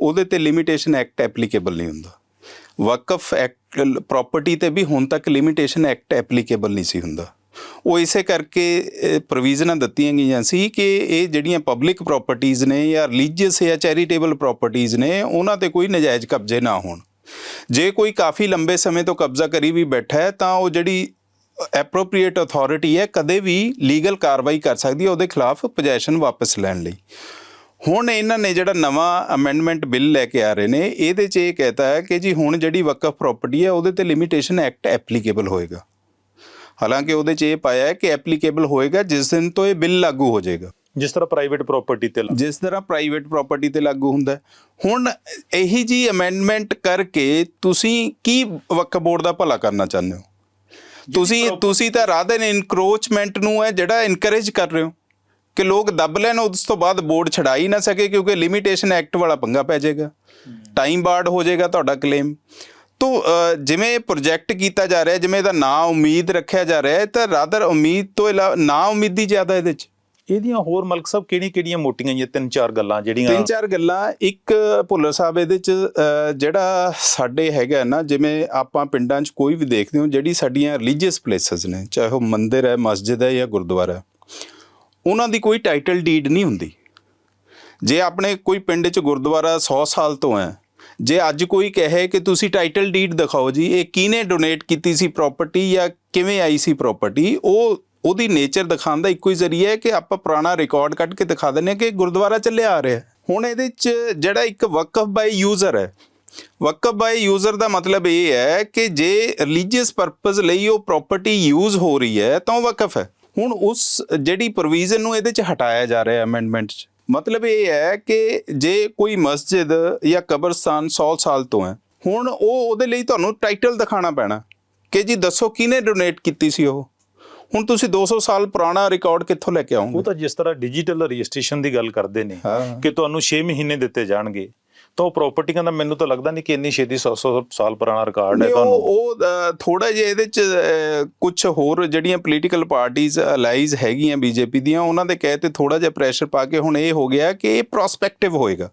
S2: ਉਹਦੇ ਤੇ ਲਿਮਿਟੇਸ਼ਨ ਐਕਟ ਐਪਲੀਕੇਬਲ ਨਹੀਂ ਹੁੰਦਾ। ਵਕਫ ਐਕਟ ਪ੍ਰਾਪਰਟੀ ਤੇ ਵੀ ਹੁਣ ਤੱਕ ਲਿਮਿਟੇਸ਼ਨ ਐਕਟ ਐਪਲੀਕੇਬਲ ਨਹੀਂ ਸੀ ਹੁੰਦਾ। ਉਹ ਇਸੇ ਕਰਕੇ ਪ੍ਰੋਵੀਜ਼ਨਾਂ ਦਿੱਤੀਆਂ ਗਈਆਂ ਸੀ ਕਿ ਇਹ ਜਿਹੜੀਆਂ ਪਬਲਿਕ ਪ੍ਰਾਪਰਟੀਆਂ ਨੇ ਜਾਂ ਰਿਲੀਜੀਅਸ ਜਾਂ ਚੈਰੀਟੇਬਲ ਪ੍ਰਾਪਰਟੀਆਂ ਨੇ, ਉਹਨਾਂ ਤੇ ਕੋਈ ਨਜਾਇਜ਼ ਕਬਜ਼ੇ ਨਾ ਹੋਣ। ਜੇ ਕੋਈ ਕਾਫੀ ਲੰਬੇ ਸਮੇਂ ਤੋਂ ਕਬਜ਼ਾ ਕਰੀ ਵੀ ਬੈਠਾ ਹੈ, ਤਾਂ ਉਹ ਜਿਹੜੀ ਐਪਰੋਪ੍ਰੀਏਟ ਅਥਾਰਟੀ ਹੈ, ਕਦੇ ਵੀ ਲੀਗਲ ਕਾਰਵਾਈ ਕਰ ਸਕਦੀ ਹੈ ਉਹਦੇ ਖਿਲਾਫ ਪੋਜੈਸ਼ਨ ਵਾਪਸ ਲੈਣ ਲਈ। ਹੁਣ ਇਹਨਾਂ ਨੇ ਜਿਹੜਾ ਨਵਾਂ ਅਮੈਂਡਮੈਂਟ ਬਿੱਲ ਲੈ ਕੇ ਆ ਰਹੇ ਨੇ, ਇਹਦੇ 'ਚ ਇਹ ਕਹਤਾ ਹੈ ਕਿ ਜੀ ਹੁਣ ਜਿਹੜੀ ਵਕਫ ਪ੍ਰਾਪਰਟੀ ਹੈ, ਉਹਦੇ ਤੇ ਲਿਮਿਟੇਸ਼ਨ ਐਕਟ ਐਪਲੀਕੇਬਲ ਹੋਏਗਾ। ਹਾਲਾਂਕਿ ਉਹਦੇ 'ਚ ਇਹ ਪਾਇਆ ਹੈ ਕਿ ਐਪਲੀਕੇਬਲ ਹੋਏਗਾ ਜਿਸ ਦਿਨ ਤੋਂ ਇਹ ਬਿੱਲ ਲਾਗੂ ਹੋ ਜਾਏਗਾ।
S1: ਜਿਸ ਤਰ੍ਹਾਂ ਪ੍ਰਾਈਵੇਟ ਪ੍ਰਾਪਰਟੀ ਤੇ
S2: ਜਿਸ ਤਰ੍ਹਾਂ ਪ੍ਰਾਈਵੇਟ ਪ੍ਰਾਪਰਟੀ ਤੇ ਲਾਗੂ ਹੁੰਦਾ। ਹੁਣ ਇਹੀ ਜੀ ਅਮੈਂਡਮੈਂਟ ਕਰਕੇ ਤੁਸੀਂ ਕੀ ਵਕਫ ਬੋਰਡ ਦਾ ਭਲਾ ਕਰਨਾ ਚਾਹੁੰਦੇ ਹੋ? ਤੁਸੀਂ ਤੁਸੀਂ ਤਾਂ ਰਾਦਰ ਇਨਕਰੋਚਮੈਂਟ ਨੂੰ ਹੈ ਜਿਹੜਾ ਇਨਕਰੇਜ ਕਰ ਰਹੇ ਹੋ ਕਿ ਲੋਕ ਦੱਬ ਲੈਣ ਉਸ ਤੋਂ ਬਾਅਦ ਬੋਰਡ ਛਡਾ ਹੀ ਨਾ ਸਕੇ ਕਿਉਂਕਿ ਲਿਮਿਟੇਸ਼ਨ ਐਕਟ ਵਾਲਾ ਪੰਗਾ ਪੈ ਜਾਏਗਾ। ਟਾਈਮ ਬਾਰਡ ਹੋ ਜਾਏਗਾ ਤੁਹਾਡਾ ਕਲੇਮ ਤੋ ਜਿਵੇਂ ਪ੍ਰੋਜੈਕਟ ਕੀਤਾ ਜਾ ਰਿਹਾ ਜਿਵੇਂ ਇਹਦਾ ਨਾਂ ਉਮੀਦ ਰੱਖਿਆ ਜਾ ਰਿਹਾ ਹੈ ਤਾਂ ਰਾਦਰ ਉਮੀਦ ਤੋਂ ਇਲਾਵਾ ਨਾ ਉਮੀਦੀ ਜ਼ਿਆਦਾ ਇਹਦੇ 'ਚ।
S1: ਇਹਦੀਆਂ ਹੋਰ ਮਲਕ ਸਾਹਿਬ ਕਿਹੜੀ ਕਿਹੜੀਆਂ ਮੋਟੀਆਂ ਜਿਹੀਆਂ ਤਿੰਨ ਚਾਰ ਗੱਲਾਂ ਜਿਹੜੀਆਂ
S2: ਤਿੰਨ ਚਾਰ ਗੱਲਾਂ ਇੱਕ ਭੁੱਲਰ ਸਾਹਿਬ ਇਹਦੇ ਚ ਜਿਹੜਾ ਸਾਡੇ ਹੈਗਾ ਨਾ ਜਿਵੇਂ ਆਪਾਂ ਪਿੰਡਾਂ 'ਚ ਕੋਈ ਵੀ ਦੇਖਦੇ ਹੋ ਜਿਹੜੀ ਸਾਡੀਆਂ ਰਿਲੀਜੀਅਸ ਪਲੇਸਸ ਨੇ ਚਾਹੇ ਉਹ ਮੰਦਿਰ ਹੈ ਮਸਜਿਦ ਹੈ ਜਾਂ ਗੁਰਦੁਆਰਾ ਉਹਨਾਂ ਦੀ ਕੋਈ ਟਾਈਟਲ ਡੀਡ ਨਹੀਂ ਹੁੰਦੀ। ਜੇ ਆਪਣੇ ਕੋਈ ਪਿੰਡ 'ਚ ਗੁਰਦੁਆਰਾ 100 ਸਾਲ ਤੋਂ ਹੈ ਜੇ ਅੱਜ ਕੋਈ ਕਹੇ ਕਿ ਤੁਸੀਂ ਟਾਈਟਲ ਡੀਡ ਦਿਖਾਓ ਜੀ, ਇਹ ਕਿਹਨੇ ਡੋਨੇਟ ਕੀਤੀ ਸੀ ਪ੍ਰਾਪਰਟੀ ਜਾਂ ਕਿਵੇਂ ਆਈ ਸੀ ਪ੍ਰਾਪਰਟੀ ਉਹ ਉਹਦੀ ਨੇਚਰ ਦਿਖਾਉਣ ਦਾ ਇੱਕੋ ਹੀ ਜ਼ਰੀਆ ਹੈ ਕਿ ਆਪਾਂ ਪੁਰਾਣਾ ਰਿਕਾਰਡ ਕੱਢ ਕੇ ਦਿਖਾ ਦਿੰਦੇ ਹਾਂ ਕਿ ਗੁਰਦੁਆਰਾ ਚੱਲਿਆ ਆ ਰਿਹਾ ਹੁਣ ਇਹਦੇ 'ਚ ਜਿਹੜਾ ਇੱਕ ਵਕਫ ਬਾਈ ਯੂਜ਼ਰ ਹੈ, ਵਕਫ ਬਾਈ ਯੂਜ਼ਰ ਦਾ ਮਤਲਬ ਇਹ ਹੈ ਕਿ ਜੇ ਰਿਲੀਜੀਅਸ ਪਰਪਸ ਲਈ ਉਹ ਪ੍ਰਾਪਰਟੀ ਯੂਜ਼ ਹੋ ਰਹੀ ਹੈ ਤਾਂ ਉਹ ਵਕਫ ਹੈ। ਹੁਣ ਉਸ ਜਿਹੜੀ ਪ੍ਰੋਵੀਜ਼ਨ ਨੂੰ ਇਹਦੇ 'ਚ ਹਟਾਇਆ ਜਾ ਰਿਹਾ ਹੈ ਅਮੈਂਡਮੈਂਟ 'ਚ। ਮਤਲਬ ਇਹ ਹੈ ਕਿ ਜੇ ਕੋਈ ਮਸਜਿਦ ਜਾਂ ਕਬਰਸਤਾਨ 100 ਸਾਲ ਤੋਂ ਹੈ ਹੁਣ ਉਹ ਉਹਦੇ ਲਈ ਤੁਹਾਨੂੰ ਟਾਈਟਲ ਦਿਖਾਣਾ ਪੈਣਾ ਕਿ ਜੀ ਦੱਸੋ ਕਿਹਨੇ ਡੋਨੇਟ ਕੀਤੀ ਸੀ ਉਹ? ਹੁਣ ਤੁਸੀਂ 200 ਸਾਲ ਪੁਰਾਣਾ ਰਿਕਾਰਡ ਕਿੱਥੋਂ ਲੈ ਕੇ
S1: ਉਹ
S2: ਆਓਗੇ
S1: ਤਾਂ ਜਿਸ ਤਰ੍ਹਾਂ ਡਿਜੀਟਲ ਰਜਿਸਟ੍ਰੇਸ਼ਨ ਦੀ ਗੱਲ ਕਰਦੇ ਨੇ। ਕਿ ਤੁਹਾਨੂੰ 6 ਮਹੀਨੇ ਦਿੱਤੇ ਜਾਣਗੇ। ਤਾਂ ਉਹ ਪ੍ਰਾਪਰਟੀਆਂ ਦਾ ਮੈਨੂੰ ਤਾਂ ਲੱਗਦਾ ਨਹੀਂ ਕਿ ਇੰਨੀ ਛੇਤੀ 100 ਸਾਲ ਪੁਰਾਣਾ ਰਿਕਾਰਡ ਹੈ ਤੁਹਾਨੂੰ।
S2: ਉਹ ਉਹ ਥੋੜਾ ਜਿਹਾ ਇਹਦੇ ਚ ਕੁਝ ਹੋਰ ਜਿਹੜੀਆਂ ਪੋਲੀਟੀਕਲ ਪਾਰਟੀਆਂ ਅਲਾਈਜ਼ ਹੈਗੀਆਂ ਬੀਜੇਪੀ ਦੀਆਂ ਉਹਨਾਂ ਦੇ ਕਹੇ ਤੇ ਥੋੜਾ ਜਿਹਾ ਪ੍ਰੈਸ਼ਰ ਪਾ ਕੇ ਹੁਣ ਇਹ ਹੋ ਗਿਆ ਕਿ ਇਹ ਪ੍ਰੋਸਪੈਕਟਿਵ ਹੋਏਗਾ।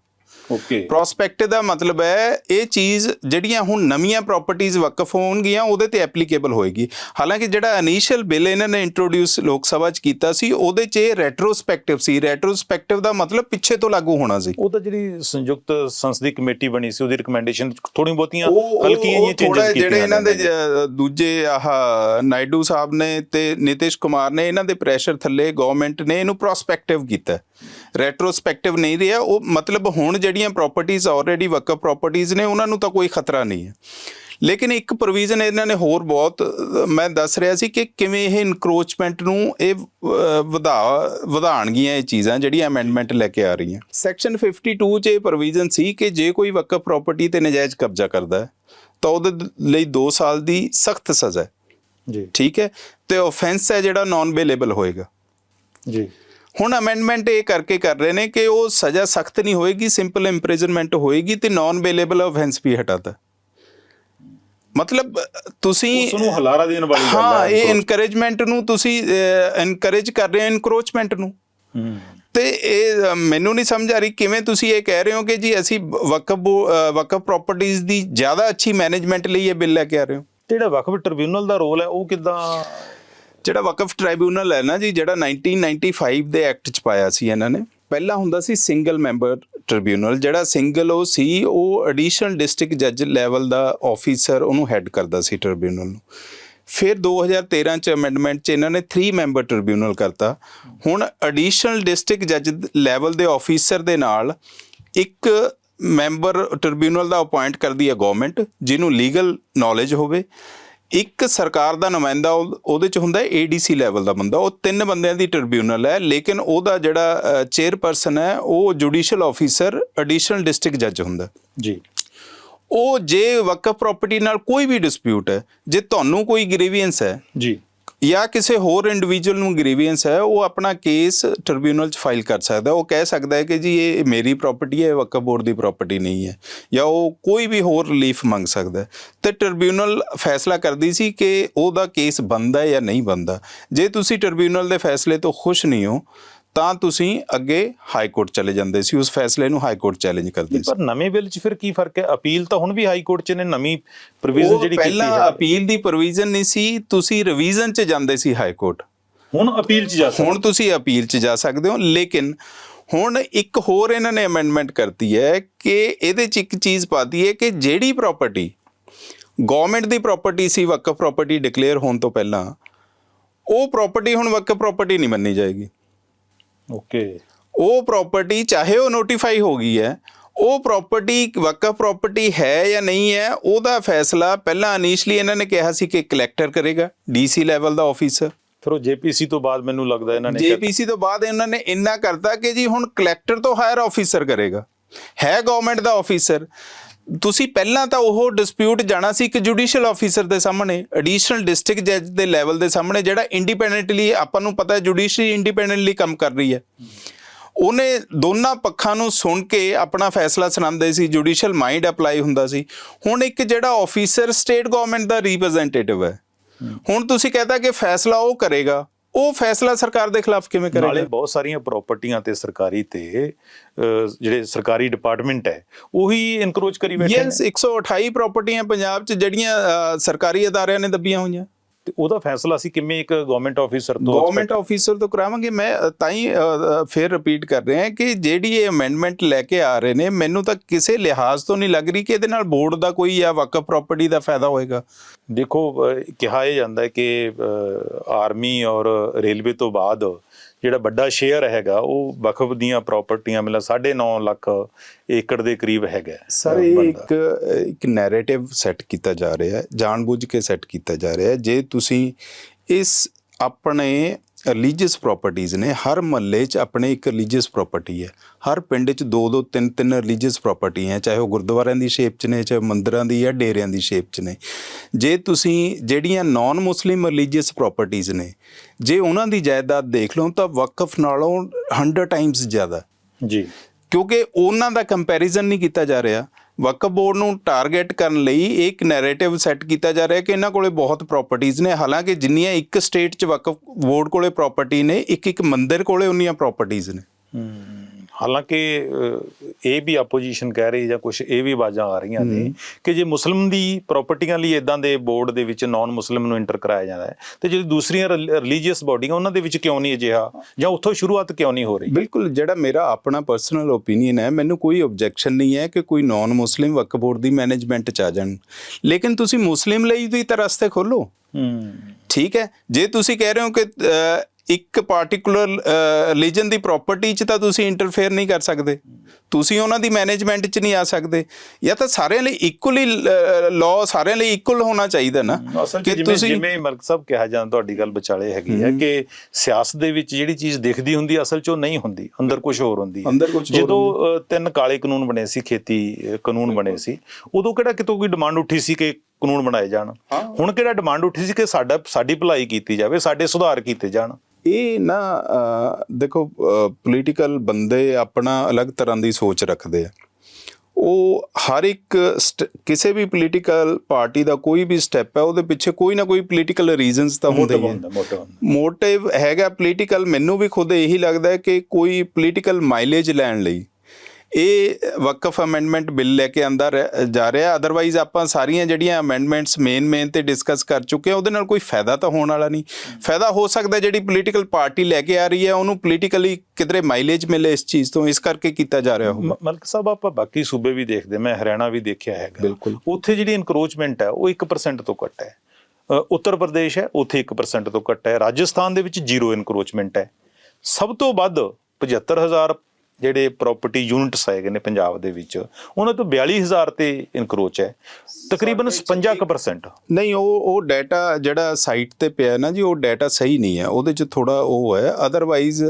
S1: ਓਕੇ
S2: ਪ੍ਰੋਸਪੈਕਟ ਦਾ ਮਤਲਬ ਹੈ ਇਹ ਚੀਜ਼ ਜਿਹੜੀਆਂ ਹੁਣ ਨਵੀਆਂ ਪ੍ਰਾਪਰਟੀਆਂ ਵਕਫ ਹੋਣਗੀਆਂ ਉਹਦੇ ਤੇ ਐਪਲੀਕੇਬਲ ਹੋਏਗੀ। ਹਾਲਾਂਕਿ ਜਿਹੜਾ ਇਨੀਸ਼ੀਅਲ ਬਿੱਲ ਇਹਨਾਂ ਨੇ ਇੰਟਰੋਡਿਊਸ ਲੋਕ ਸਭਾ 'ਚ ਕੀਤਾ ਸੀ ਉਹਦੇ 'ਚ ਇਹ ਰੈਟਰੋਸਪੈਕਟਿਵ ਸੀ। ਰੈਟਰੋਸਪੈਕਟਿਵ ਦਾ ਮਤਲਬ ਪਿੱਛੇ ਤੋਂ ਲਾਗੂ ਹੋਣਾ ਸੀ।
S1: ਉਹ ਤਾਂ ਜਿਹੜੀ ਸੰਯੁਕਤ ਸੰਸਦੀ ਕਮੇਟੀ ਬਣੀ ਸੀ ਉਹਦੀ ਰეკਮੈਂਡੇਸ਼ਨ ਥੋੜੀ ਬਹੁਤੀਆਂ ਹਲਕੀਆਂ ਜਿਹੀਆਂ ਚੇਂਜਸ ਕੀਤੀਆਂ
S2: ਜਿਹੜੇ ਇਹਨਾਂ ਦੇ ਦੂਜੇ ਆਹ ਨਾਇਡੂ ਸਾਹਿਬ ਨੇ ਤੇ ਨਿਤਿਸ਼ ਕੁਮਾਰ ਨੇ ਇਹਨਾਂ ਦੇ ਪ੍ਰੈਸ਼ਰ ਥੱਲੇ ਗਵਰਨਮੈਂਟ ਨੇ ਇਹਨੂੰ ਪ੍ਰੋਸਪੈਕਟਿਵ ਕੀਤਾ। ਰੈਟਰੋਸਪੈਕਟਿਵ ਨਹੀਂ ਰਿਹਾ ਉਹ ਮਤਲਬ ਹੁਣ ਜਿਹੜੀਆਂ ਪ੍ਰਾਪਰਟੀਆਂ ਆਲਰੇਡੀ ਵਕਫ ਪ੍ਰਾਪਰਟੀਆਂ ਨੇ ਉਹਨਾਂ ਨੂੰ ਤਾਂ ਕੋਈ ਖਤਰਾ ਨਹੀਂ ਹੈ। ਲੇਕਿਨ ਇੱਕ ਪ੍ਰੋਵੀਜ਼ਨ ਇਹਨਾਂ ਨੇ ਹੋਰ ਬਹੁਤ ਮੈਂ ਦੱਸ ਰਿਹਾ ਸੀ ਕਿ ਕਿਵੇਂ ਇਹ ਇਨਕਰੋਚਮੈਂਟ ਨੂੰ ਇਹ ਵਧਾ ਵਧਾਣਗੀਆਂ ਇਹ ਚੀਜ਼ਾਂ ਜਿਹੜੀਆਂ ਅਮੈਂਡਮੈਂਟ ਲੈ ਕੇ ਆ ਰਹੀਆਂ। ਸੈਕਸ਼ਨ 52 ਚ ਇਹ ਪ੍ਰੋਵੀਜ਼ਨ ਸੀ ਕਿ ਜੇ ਕੋਈ ਵਕਫ ਪ੍ਰਾਪਰਟੀ ਤੇ ਨਜਾਇਜ਼ ਕਬਜ਼ਾ ਕਰਦਾ ਹੈ ਤਾਂ ਉਹਦੇ ਲਈ 2 ਸਾਲ ਦੀ ਸਖਤ ਸਜ਼ਾ ਹੈ।
S1: ਜੀ।
S2: ਠੀਕ ਹੈ? ਤੇ ਆਫੈਂਸ ਹੈ ਜਿਹੜਾ ਨਾਨ ਬੇਲੇਬਲ ਹੋਏਗਾ।
S1: ਜੀ।
S2: ਹੁਣ ਅਮੈਂਡਮੈਂਟ ਇਹ ਕਰਕੇ ਕਰ ਰਹੇ ਨੇ ਕਿ ਉਹ ਸਜ਼ਾ ਸਖਤ ਨਹੀਂ ਹੋਏਗੀ ਸਿੰਪਲ ਇੰਪ੍ਰਿਜ਼ਨਮੈਂਟ ਹੋਏਗੀ ਤੇ ਨਾਨ ਬੇਲੇਬਲ ਆਫੈਂਸ ਵੀ ਹਟਾਤਾ ਮਤਲਬ ਤੁਸੀਂ
S1: ਉਸ ਨੂੰ ਹਲਾਰਾ ਦੇਣ ਵਾਲੀ ਗੱਲ
S2: ਹਾਂ
S1: ਹੈ
S2: ਇਹ ਇਨਕਰੇਜਮੈਂਟ ਨੂੰ ਤੁਸੀਂ ਇਨਕਰੇਜ ਕਰ ਰਹੇ ਹੋ ਇਨਕਰੋਚਮੈਂਟ ਨੂੰ। ਤੇ ਇਹ ਮੈਨੂੰ ਨਹੀਂ ਸਮਝ ਆ ਰਹੀ ਕਿਵੇਂ ਤੁਸੀਂ ਇਹ ਕਹਿ ਰਹੇ ਹੋ ਕਿ ਜੀ ਅਸੀਂ ਵਕਫ ਵਕਫ ਪ੍ਰਾਪਰਟੀਆਂ ਦੀ ਜ਼ਿਆਦਾ ਅੱਛੀ ਮੈਨੇਜਮੈਂਟ ਲਈ ਇਹ ਬਿੱਲ ਲੈ ਕੇ ਆ ਰਹੇ ਹੋ।
S1: ਜਿਹੜਾ ਵਕਫ ਟ੍ਰਿਬਿਊਨਲ ਦਾ ਰੋਲ ਹੈ? ਉਹ ਕਿਦਾਂ
S2: ਜਿਹੜਾ ਵਕਫ ਟ੍ਰਾਈਬਿਊਨਲ ਹੈ ਨਾ ਜੀ, ਜਿਹੜਾ 1995 ਦੇ ਐਕਟ ਚ ਪਾਇਆ ਸੀ ਇਹਨਾਂ ਨੇ, ਪਹਿਲਾਂ ਹੁੰਦਾ ਸੀ ਸਿੰਗਲ ਮੈਂਬਰ ਟ੍ਰਿਬਿਊਨਲ ਜਿਹੜਾ ਸਿੰਗਲ ਉਹ ਸੀ, ਉਹ ਐਡੀਸ਼ਨਲ ਡਿਸਟ੍ਰਿਕਟ ਜੱਜ ਲੈਵਲ ਦਾ ਆਫੀਸਰ ਉਹਨੂੰ ਹੈੱਡ ਕਰਦਾ ਸੀ ਟ੍ਰਿਬਿਊਨਲ ਨੂੰ। ਫਿਰ 2013 ਚ ਅਮੈਂਡਮੈਂਟ ਚ ਇਹਨਾਂ ਨੇ 3 ਮੈਂਬਰ ਟ੍ਰਿਬਿਊਨਲ ਕਰਤਾ। ਹੁਣ ਐਡੀਸ਼ਨਲ ਡਿਸਟ੍ਰਿਕਟ ਜੱਜ ਲੈਵਲ ਦੇ ਆਫੀਸਰ ਦੇ ਨਾਲ ਇੱਕ ਮੈਂਬਰ ਟ੍ਰਿਬਿਊਨਲ ਦਾ ਅਪਾਇੰਟ ਕਰਦੀ ਹੈ ਗਵਰਨਮੈਂਟ ਜਿਹਨੂੰ ਲੀਗਲ ਨੌਲੇਜ ਹੋਵੇ। ਇੱਕ ਸਰਕਾਰ ਦਾ ਨੁਮਾਇੰਦਾ ਉਹ- ਉਹਦੇ ਚ ਹੁੰਦਾ ਏਡੀਸੀ ਲੈਵਲ ਦਾ ਬੰਦਾ। ਉਹ ਤਿੰਨ ਬੰਦਿਆਂ ਦੀ ਟ੍ਰਿਬਿਊਨਲ ਹੈ ਲੇਕਿਨ ਉਹਦਾ ਜਿਹੜਾ ਚੇਅਰਪਰਸਨ ਹੈ ਉਹ ਜੁਡੀਸ਼ੀਅਲ ਆਫੀਸਰ ਐਡੀਸ਼ਨਲ ਡਿਸਟ੍ਰਿਕਟ ਜੱਜ ਹੁੰਦਾ।
S1: ਜੀ।
S2: ਉਹ ਜੇ ਵਕਫ ਪ੍ਰਾਪਰਟੀ ਨਾਲ ਕੋਈ ਵੀ ਡਿਸਪਿਊਟ ਹੈ ਜੇ ਤੁਹਾਨੂੰ ਕੋਈ ਗ੍ਰੀਵੀਅੰਸ ਹੈ
S1: ਜੀ।
S2: ਜਾਂ ਕਿਸੇ ਹੋਰ ਇੰਡੀਵਿਜੂਅਲ ਨੂੰ ਗ੍ਰੀਵੀਅੰਸ ਹੈ, ਉਹ ਆਪਣਾ ਕੇਸ ਟ੍ਰਿਬਿਊਨਲ 'ਚ ਫਾਈਲ ਕਰ ਸਕਦਾ ਉਹ ਕਹਿ ਸਕਦਾ ਹੈ ਕਿ ਜੀ, ਇਹ ਮੇਰੀ ਪ੍ਰਾਪਰਟੀ ਹੈ, ਇਹ ਵਕਫ ਬੋਰਡ ਦੀ ਪ੍ਰਾਪਰਟੀ ਨਹੀਂ ਹੈ। ਜਾਂ ਉਹ ਕੋਈ ਵੀ ਹੋਰ ਰਿਲੀਫ ਮੰਗ ਸਕਦਾ ਹੈ। ਤੇ ਟ੍ਰਿਬਿਊਨਲ ਫੈਸਲਾ ਕਰਦੀ ਸੀ ਕਿ ਉਹਦਾ ਕੇਸ ਬੰਦਾ ਜਾਂ ਨਹੀਂ ਬੰਦਾ ਜੇ ਤੁਸੀਂ ਟ੍ਰਿਬਿਊਨਲ ਦੇ ਫੈਸਲੇ ਤੋਂ ਖੁਸ਼ ਨਹੀਂ ਹੋ ਤਾਂ ਤੁਸੀਂ ਅੱਗੇ ਹਾਈ ਕੋਰਟ ਚਲੇ ਜਾਂਦੇ ਸੀ ਉਸ ਫੈਸਲੇ ਨੂੰ ਹਾਈ ਕੋਰਟ ਚੈਲੰਜ ਕਰਦੇ ਸੀ।
S1: ਪਰ ਨਵੇਂ ਬਿੱਲ 'ਚ ਫਿਰ ਕੀ ਫ਼ਰਕ ਹੈ? ਅਪੀਲ ਤਾਂ ਹੁਣ ਵੀ ਹਾਈ ਕੋਰਟ 'ਚ ਨੇ ਨਵੀਂ ਪ੍ਰੋਵੀਜ਼ਨ ਜਿਹੜੀ ਕੀਤੀ
S2: ਪਹਿਲਾਂ
S1: ਹੈ।
S2: ਅਪੀਲ ਦੀ ਪ੍ਰੋਵੀਜ਼ਨ ਨਹੀਂ ਸੀ ਤੁਸੀਂ ਰਿਵੀਜ਼ਨ 'ਚ ਜਾਂਦੇ ਸੀ ਹਾਈ ਕੋਰਟ
S1: ਹੁਣ ਅਪੀਲ 'ਚ ਜਾ ਸਕਦੇ
S2: ਹੁਣ ਤੁਸੀਂ ਅਪੀਲ 'ਚ ਜਾ ਸਕਦੇ ਹੋ ਲੇਕਿਨ ਹੁਣ ਇੱਕ ਹੋਰ ਇਹਨਾਂ ਨੇ ਅਮੈਂਡਮੈਂਟ ਕਰਤੀ ਹੈ ਕਿ ਇਹਦੇ ਚ ਇੱਕ ਚੀਜ਼ ਪਾਤੀ ਹੈ ਕਿ ਜਿਹੜੀ ਪ੍ਰਾਪਰਟੀ ਗਵਰਨਮੈਂਟ ਦੀ ਪ੍ਰਾਪਰਟੀ ਸੀ ਵਕਫ ਪ੍ਰਾਪਰਟੀ ਡਿਕਲੇਅਰ ਹੋਣ ਤੋਂ ਪਹਿਲਾਂ ਉਹ ਪ੍ਰਾਪਰਟੀ ਹੁਣ ਵਕਫ ਪ੍ਰਾਪਰਟੀ ਨਹੀਂ ਮੰਨੀ ਜਾਏਗੀ।
S1: ਓਕੇ।
S2: ਉਹ ਪ੍ਰਾਪਰਟੀ ਚਾਹੇ ਉਹ ਨੋਟੀਫਾਈ ਹੋ ਗਈ ਹੈ ਉਹ ਪ੍ਰਾਪਰਟੀ ਵਕਫ ਪ੍ਰਾਪਰਟੀ ਹੈ ਜਾਂ ਨਹੀਂ ਹੈ ਉਹਦਾ ਫੈਸਲਾ ਪਹਿਲਾਂ ਇਨੀਸ਼ੀਅਲੀ ਇਹਨਾਂ ਨੇ ਕਿਹਾ ਸੀ ਕਿ ਕਲੈਕਟਰ ਕਰੇਗਾ ਡੀਸੀ ਲੈਵਲ ਦਾ ਆਫੀਸਰ
S1: ਫਿਰ ਉਹ ਜੇਪੀਸੀ ਤੋਂ ਬਾਅਦ ਮੈਨੂੰ ਲੱਗਦਾ ਇਹਨਾਂ ਨੇ
S2: ਜੇਪੀਸੀ ਤੋਂ ਬਾਅਦ ਇਹਨਾਂ ਨੇ ਇੰਨਾ ਕਰਤਾ ਕਿ ਜੀ ਹੁਣ ਕਲੈਕਟਰ ਤੋਂ ਹਾਇਰ ਆਫੀਸਰ ਕਰੇਗਾ। ਹੈ ਗਵਰਨਮੈਂਟ ਦਾ ਆਫੀਸਰ ਤੁਸੀਂ ਪਹਿਲਾਂ ਤਾਂ ਉਹ ਡਿਸਪਿਊਟ ਜਾਣਾ ਸੀ ਇੱਕ ਜੁਡੀਸ਼ੀਅਲ ਆਫੀਸਰ ਦੇ ਸਾਹਮਣੇ ਐਡੀਸ਼ਨਲ ਡਿਸਟ੍ਰਿਕਟ ਜੱਜ ਦੇ ਲੈਵਲ ਦੇ ਸਾਹਮਣੇ, ਜਿਹੜਾ ਇੰਡੀਪੈਂਡੈਂਟਲੀ ਆਪਾਂ ਨੂੰ ਪਤਾ ਹੈ ਜੁਡੀਸ਼ਰੀ ਇੰਡੀਪੈਂਡੈਂਟਲੀ ਕੰਮ ਕਰ ਰਹੀ ਹੈ। ਉਹਨੇ ਦੋਨਾਂ ਪੱਖਾਂ ਨੂੰ ਸੁਣ ਕੇ ਆਪਣਾ ਫੈਸਲਾ ਸੁਣਾਉਂਦੇ ਸੀ ਜੁਡੀਸ਼ੀਅਲ ਮਾਈਂਡ ਅਪਲਾਈ ਹੁੰਦਾ ਸੀ। ਹੁਣ ਇੱਕ ਜਿਹੜਾ ਆਫੀਸਰ ਸਟੇਟ ਗਵਰਨਮੈਂਟ ਦਾ ਰਿਪਰੈਜ਼ੈਂਟੇਟਿਵ ਹੈ, ਹੁਣ ਤੁਸੀਂ ਕਹਤਾ ਕਿ ਫੈਸਲਾ ਉਹ ਕਰੇਗਾ। ਉਹ ਫੈਸਲਾ ਸਰਕਾਰ ਦੇ ਖਿਲਾਫ ਕਿਵੇਂ
S1: ਨਾਲੇ
S2: ਕਰੇਗਾ
S1: ਬਹੁਤ ਸਾਰੀਆਂ ਪ੍ਰਾਪਰਟੀਆਂ ਤੇ ਸਰਕਾਰੀ ਤੇ ਜਿਹੜੇ ਸਰਕਾਰੀ ਡਿਪਾਰਟਮੈਂਟ ਹੈ ਉਹੀ ਇਨਕਰੋਚ ਕਰੀ ਬੈਠੇ
S2: ਯੈਸ
S1: ਨੇ
S2: 128 ਪ੍ਰਾਪਰਟੀਆਂ ਪੰਜਾਬ 'ਚ ਜਿਹੜੀਆਂ ਸਰਕਾਰੀ ਅਦਾਰਿਆਂ ਨੇ ਦੱਬੀਆਂ ਹੋਈਆਂ।
S1: ਤੇ ਉਹਦਾ ਫੈਸਲਾ ਸੀ ਕਿਵੇਂ ਇੱਕ ਗਵਰਨਮੈਂਟ ਆਫੀਸਰ ਤੋਂ
S2: ਗਵਰਨਮੈਂਟ ਆਫੀਸਰ ਤੋਂ ਕਰਾਵਾਂਗੇ? ਮੈਂ ਤਾਂ ਹੀ ਫਿਰ ਰਿਪੀਟ ਕਰ ਰਿਹਾ ਕਿ ਜਿਹੜੀ ਇਹ ਅਮੈਂਡਮੈਂਟ ਲੈ ਕੇ ਆ ਰਹੇ ਨੇ ਮੈਨੂੰ ਤਾਂ ਕਿਸੇ ਲਿਹਾਜ਼ ਤੋਂ ਨਹੀਂ ਲੱਗ ਰਹੀ ਕਿ ਇਹਦੇ ਨਾਲ ਬੋਰਡ ਦਾ ਕੋਈ ਜਾਂ ਵਕਫ ਪ੍ਰਾਪਰਟੀ ਦਾ ਫਾਇਦਾ ਹੋਏਗਾ।
S1: ਦੇਖੋ ਕਿਹਾ ਇਹ ਜਾਂਦਾ ਹੈ ਕਿ ਆਰਮੀ ਔਰ ਰੇਲਵੇ ਤੋਂ ਬਾਅਦ ਜਿਹੜਾ ਵੱਡਾ ਸ਼ੇਅਰ ਹੈਗਾ ਉਹ ਵਕਫ ਦੀਆਂ ਪ੍ਰਾਪਰਟੀਆਂ ਮਿਲਾ 9.5 ਲੱਖ ਏਕੜ ਦੇ ਕਰੀਬ ਹੈਗਾ
S2: ਸਰ ਇਹ ਇੱਕ ਇੱਕ ਨੈਰੇਟਿਵ ਸੈੱਟ ਕੀਤਾ ਜਾ ਰਿਹਾ ਹੈ ਜਾਣਬੁੱਝ ਕੇ ਸੈੱਟ ਕੀਤਾ ਜਾ ਰਿਹਾ ਹੈ। ਜੇ ਤੁਸੀਂ ਇਸ ਆਪਣੇ ਰਿਲੀਜੀਅਸ ਪ੍ਰਾਪਰਟੀਆਂ ਨੇ ਹਰ ਮਹੱਲੇ 'ਚ ਆਪਣੇ ਇੱਕ ਰਿਲੀਜੀਅਸ ਪ੍ਰਾਪਰਟੀ ਹੈ। ਹਰ ਪਿੰਡ 'ਚ ਦੋ ਦੋ ਤਿੰਨ ਤਿੰਨ ਰਿਲੀਜੀਅਸ ਪ੍ਰਾਪਰਟੀ ਹੈ ਚਾਹੇ ਉਹ ਗੁਰਦੁਆਰਿਆਂ ਦੀ ਸ਼ੇਪ 'ਚ ਨੇ ਚਾਹੇ ਮੰਦਿਰਾਂ ਦੀ ਜਾਂ ਡੇਰਿਆਂ ਦੀ ਸ਼ੇਪ 'ਚ ਨੇ। ਜੇ ਤੁਸੀਂ ਜਿਹੜੀਆਂ ਨਾਨ ਮੁਸਲਿਮ ਰਿਲੀਜੀਅਸ ਪ੍ਰਾਪਰਟੀਆਂ ਨੇ ਜੇ ਉਹਨਾਂ ਦੀ ਜਾਇਦਾਦ ਦੇਖ ਲਓ ਤਾਂ ਵਕਫ ਨਾਲੋਂ 100 ਟਾਈਮਸ ਜ਼ਿਆਦਾ।
S1: ਜੀ।
S2: ਕਿਉਂਕਿ ਉਹਨਾਂ ਦਾ ਕੰਪੈਰੀਜ਼ਨ ਨਹੀਂ ਕੀਤਾ ਜਾ ਰਿਹਾ। ਵਕਫ ਬੋਰਡ ਨੂੰ ਟਾਰਗੇਟ ਕਰਨ ਲਈ ਇੱਕ ਨੈਰੇਟਿਵ ਸੈੱਟ ਕੀਤਾ ਜਾ ਰਿਹਾ ਕਿ ਇਹਨਾਂ ਕੋਲੇ ਬਹੁਤ ਪ੍ਰਾਪਰਟੀਆਂ ਨੇ। ਹਾਲਾਂਕਿ ਜਿੰਨੀਆਂ ਇੱਕ ਸਟੇਟ 'ਚ ਵਕਫ ਬੋਰਡ ਕੋਲੇ ਪ੍ਰਾਪਰਟੀ ਨੇ ਇੱਕ ਇੱਕ ਮੰਦਿਰ ਕੋਲੇ ਉਨੀਆਂ ਪ੍ਰਾਪਰਟੀਆਂ ਨੇ।
S1: ਹਾਲਾਂਕਿ ਇਹ ਵੀ ਆਪੋਜੀਸ਼ਨ ਕਹਿ ਰਹੀ ਜਾਂ ਕੁਝ ਇਹ ਵੀ ਆਵਾਜ਼ਾਂ ਆ ਰਹੀਆਂ ਨੇ ਕਿ ਜੇ ਮੁਸਲਮ ਦੀ ਪ੍ਰਾਪਰਟੀਆਂ ਲਈ ਇਦਾਂ ਦੇ ਬੋਰਡ ਦੇ ਵਿੱਚ ਨਾਨ ਮੁਸਲਿਮ ਨੂੰ ਇੰਟਰ ਕਰਾਇਆ ਜਾਂਦਾ ਹੈ ਤੇ ਜਿਹੜੀ ਦੂਸਰੀਆਂ ਰਿਲੀਜੀਅਸ ਬਾਡੀਆਂ ਉਹਨਾਂ ਦੇ ਵਿੱਚ ਕਿਉਂ ਨਹੀਂ ਅਜਿਹਾ ਜਾਂ ਉੱਥੋਂ ਸ਼ੁਰੂਆਤ ਕਿਉਂ ਨਹੀਂ ਹੋ ਰਹੀ?
S2: ਬਿਲਕੁਲ ਜਿਹੜਾ ਮੇਰਾ ਆਪਣਾ ਪਰਸਨਲ ਓਪੀਨੀਅਨ ਹੈ ਮੈਨੂੰ ਕੋਈ ਆਬਜੈਕਸ਼ਨ ਨਹੀਂ ਹੈ ਕਿ ਕੋਈ ਨਾਨ ਮੁਸਲਿਮ ਵਕਫ ਬੋਰਡ ਦੀ ਮੈਨੇਜਮੈਂਟ ਚ ਆ ਜਾਣ। ਲੇਕਿਨ ਤੁਸੀਂ ਮੁਸਲਿਮ ਲਈ ਵੀ ਤਾਂ ਰਸਤੇ ਖੋਲੋ
S1: ਹੂੰ।
S2: ਠੀਕ ਹੈ? ਜੇ ਤੁਸੀਂ ਕਹਿ ਰਹੇ ਹੋ ਕਿ ਇੱਕ ਪਾਰਟਿਕੂਲਰ ਰਿਲੀਜਨ ਦੀ ਪ੍ਰਾਪਰਟੀ 'ਚ ਤਾਂ ਤੁਸੀਂ ਇੰਟਰਫੇਅਰ ਨਹੀਂ ਕਰ ਸਕਦੇ। ਤੁਸੀਂ ਉਹਨਾਂ ਦੀ ਮੈਨੇਜਮੈਂਟ 'ਚ ਨਹੀਂ ਆ ਸਕਦੇ। ਜਾਂ ਤਾਂ ਸਾਰਿਆਂ ਲਈ ਇਕੁਅਲੀ ਲਾਅ ਸਾਰਿਆਂ ਲਈ ਇਕੁਅਲ ਹੋਣਾ ਚਾਹੀਦਾ ਨਾ।
S1: ਅਸਲ 'ਚ ਜਿਵੇਂ ਮਲਕ ਸਾਹਿਬ ਕਿਹਾ ਜਾਂਦਾ ਤੁਹਾਡੀ ਗੱਲ ਵਿਚਾਲੇ ਹੈਗੀ ਹੈ। ਕਿ ਸਿਆਸਤ ਦੇ ਵਿੱਚ ਜਿਹੜੀ ਚੀਜ਼ ਦਿਖਦੀ ਹੁੰਦੀ ਅਸਲ 'ਚ ਉਹ ਨਹੀਂ ਹੁੰਦੀ। ਅੰਦਰ ਕੁਝ ਹੋਰ ਹੁੰਦੀ ਹੈ। ਜਦੋਂ ਤਿੰਨ ਕਾਲੇ ਕਾਨੂੰਨ ਬਣੇ ਸੀ ਖੇਤੀ ਕਾਨੂੰਨ ਬਣੇ ਸੀ ਉਦੋਂ ਕਿਹੜਾ ਕਿਤੋਂ ਕੋਈ ਡਿਮਾਂਡ ਉੱਠੀ ਸੀ ਕਿ ਕਾਨੂੰਨ ਬਣਾਏ ਜਾਣ। ਹੁਣ ਕਿਹੜਾ ਡਿਮਾਂਡ ਉੱਠੀ ਸੀ ਕਿ ਸਾਡਾ ਸਾਡੀ ਭਲਾਈ ਕੀਤੀ ਜਾਵੇ ਸਾਡੇ ਸੁਧਾਰ ਕੀਤੇ ਜਾਣ।
S2: ਇਹ ਨਾ ਦੇਖੋ ਪੋਲੀਟੀਕਲ ਬੰਦੇ ਆਪਣਾ ਅਲੱਗ ਤਰ੍ਹਾਂ ਦੀ ਸੋਚ ਰੱਖਦੇ ਆ। ਉਹ ਹਰ ਇੱਕ ਕਿਸੇ ਵੀ ਪੋਲੀਟੀਕਲ ਪਾਰਟੀ ਦਾ ਕੋਈ ਵੀ ਸਟੈਪ ਹੈ ਉਹਦੇ ਪਿੱਛੇ ਕੋਈ ਨਾ ਕੋਈ ਪੋਲੀਟੀਕਲ ਰੀਜ਼ਨਸ ਤਾਂ ਹੁੰਦੇ ਹੀ ਹੈ ਮੋਟਿਵ ਹੈਗਾ ਪੋਲੀਟੀਕਲ ਮੈਨੂੰ ਵੀ ਖੁਦ ਇਹੀ ਲੱਗਦਾ ਹੈ ਕਿ ਕੋਈ ਪੋਲੀਟੀਕਲ ਮਾਈਲੇਜ ਲੈਣ ਲਈ ਇਹ ਵਕਫ ਅਮੈਂਡਮੈਂਟ ਬਿੱਲ ਲੈ ਕੇ ਆਂਦਾ ਜਾ ਰਿਹਾ। ਅਦਰਵਾਈਜ਼ ਆਪਾਂ ਸਾਰੀਆਂ ਜਿਹੜੀਆਂ ਅਮੈਂਡਮੈਂਟਸ ਮੇਨ ਮੇਨ ਤੇ ਡਿਸਕਸ ਕਰ ਚੁੱਕੇ ਹਾਂ ਉਹਦੇ ਨਾਲ ਕੋਈ ਫਾਇਦਾ ਤਾਂ ਹੋਣ ਵਾਲਾ ਨਹੀਂ। ਫਾਇਦਾ ਹੋ ਸਕਦਾ ਜਿਹੜੀ ਪੋਲੀਟੀਕਲ ਪਾਰਟੀ ਲੈ ਕੇ ਆ ਰਹੀ ਹੈ ਉਹਨੂੰ ਪੋਲੀਟੀਕਲੀ ਕਿਧਰੇ ਮਾਈਲੇਜ ਮਿਲੇ ਇਸ ਚੀਜ਼ ਤੋਂ ਇਸ ਕਰਕੇ ਕੀਤਾ ਜਾ ਰਿਹਾ ਹੋਊਗਾ।
S1: ਮਲਕ ਸਾਹਿਬ ਆਪਾਂ ਬਾਕੀ ਸੂਬੇ ਵੀ ਦੇਖਦੇ ਮੈਂ ਹਰਿਆਣਾ ਵੀ ਦੇਖਿਆ ਹੈਗਾ।
S2: ਬਿਲਕੁਲ।
S1: ਉੱਥੇ ਜਿਹੜੀ ਇਨਕਰੋਚਮੈਂਟ ਹੈ ਉਹ 1% ਤੋਂ ਘੱਟ ਹੈ। ਉੱਤਰ ਪ੍ਰਦੇਸ਼ ਹੈ ਉੱਥੇ 1% ਤੋਂ ਘੱਟ ਹੈ। ਰਾਜਸਥਾਨ ਦੇ ਵਿੱਚ ਜ਼ੀਰੋ ਇਨਕਰੋਚਮੈਂਟ ਹੈ। ਸਭ ਤੋਂ ਵੱਧ 75000 ਜਿਹੜੇ ਪ੍ਰਾਪਰਟੀ ਯੂਨਿਟਸ ਹੈਗੇ ਨੇ ਪੰਜਾਬ ਦੇ ਵਿੱਚ ਉਹਨਾਂ ਤੋਂ 42000 ਤੇ ਇਨਕਰੋਚ ਹੈ। ਤਕਰੀਬਨ 55%
S2: ਨਹੀਂ ਉਹ ਉਹ ਡਾਟਾ ਜਿਹੜਾ ਸਾਈਟ ਤੇ ਪਿਆ ਨਾ ਜੀ ਉਹ ਡਾਟਾ ਸਹੀ ਨਹੀਂ ਹੈ। ਉਹਦੇ ਚ ਥੋੜਾ ਉਹ ਹੈ। ਅਦਰਵਾਈਜ਼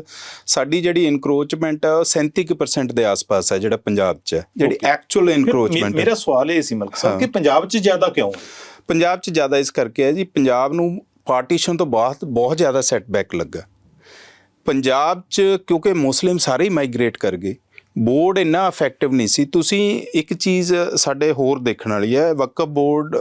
S2: ਸਾਡੀ ਜਿਹੜੀ ਇਨਕਰੋਚਮੈਂਟ ਹੈ ਉਹ 37% ਦੇ ਆਸ-ਪਾਸ ਹੈ ਜਿਹੜਾ ਪੰਜਾਬ 'ਚ ਹੈ। ਜਿਹੜੀ. ਐਕਚੁਅਲ ਇਨਕਰੋਚਮੈਂਟ
S1: ਮੇਰਾ ਸਵਾਲ ਇਹ ਸੀ ਮਲਕ ਸਾਹਿਬ ਕਿ ਪੰਜਾਬ 'ਚ ਜ਼ਿਆਦਾ ਕਿਉਂ
S2: ਪੰਜਾਬ 'ਚ ਜ਼ਿਆਦਾ ਇਸ ਕਰਕੇ ਹੈ ਜੀ। ਪੰਜਾਬ ਨੂੰ ਪਾਰਟੀਸ਼ਨ ਤੋਂ ਬਾਅਦ ਬਹੁਤ ਜ਼ਿਆਦਾ ਸੈਟਬੈਕ ਲੱਗਾ। ਪੰਜਾਬ 'ਚ ਕਿਉਂਕਿ ਮੁਸਲਿਮ ਸਾਰੇ ਹੀ ਮਾਈਗ੍ਰੇਟ ਕਰ ਗਏ। ਬੋਰਡ ਇੰਨਾ ਇਫੈਕਟਿਵ ਨਹੀਂ ਸੀ। ਤੁਸੀਂ ਇੱਕ ਚੀਜ਼ ਸਾਡੇ ਹੋਰ ਦੇਖਣ ਵਾਲੀ ਹੈ ਵਕਫ ਬੋਰਡ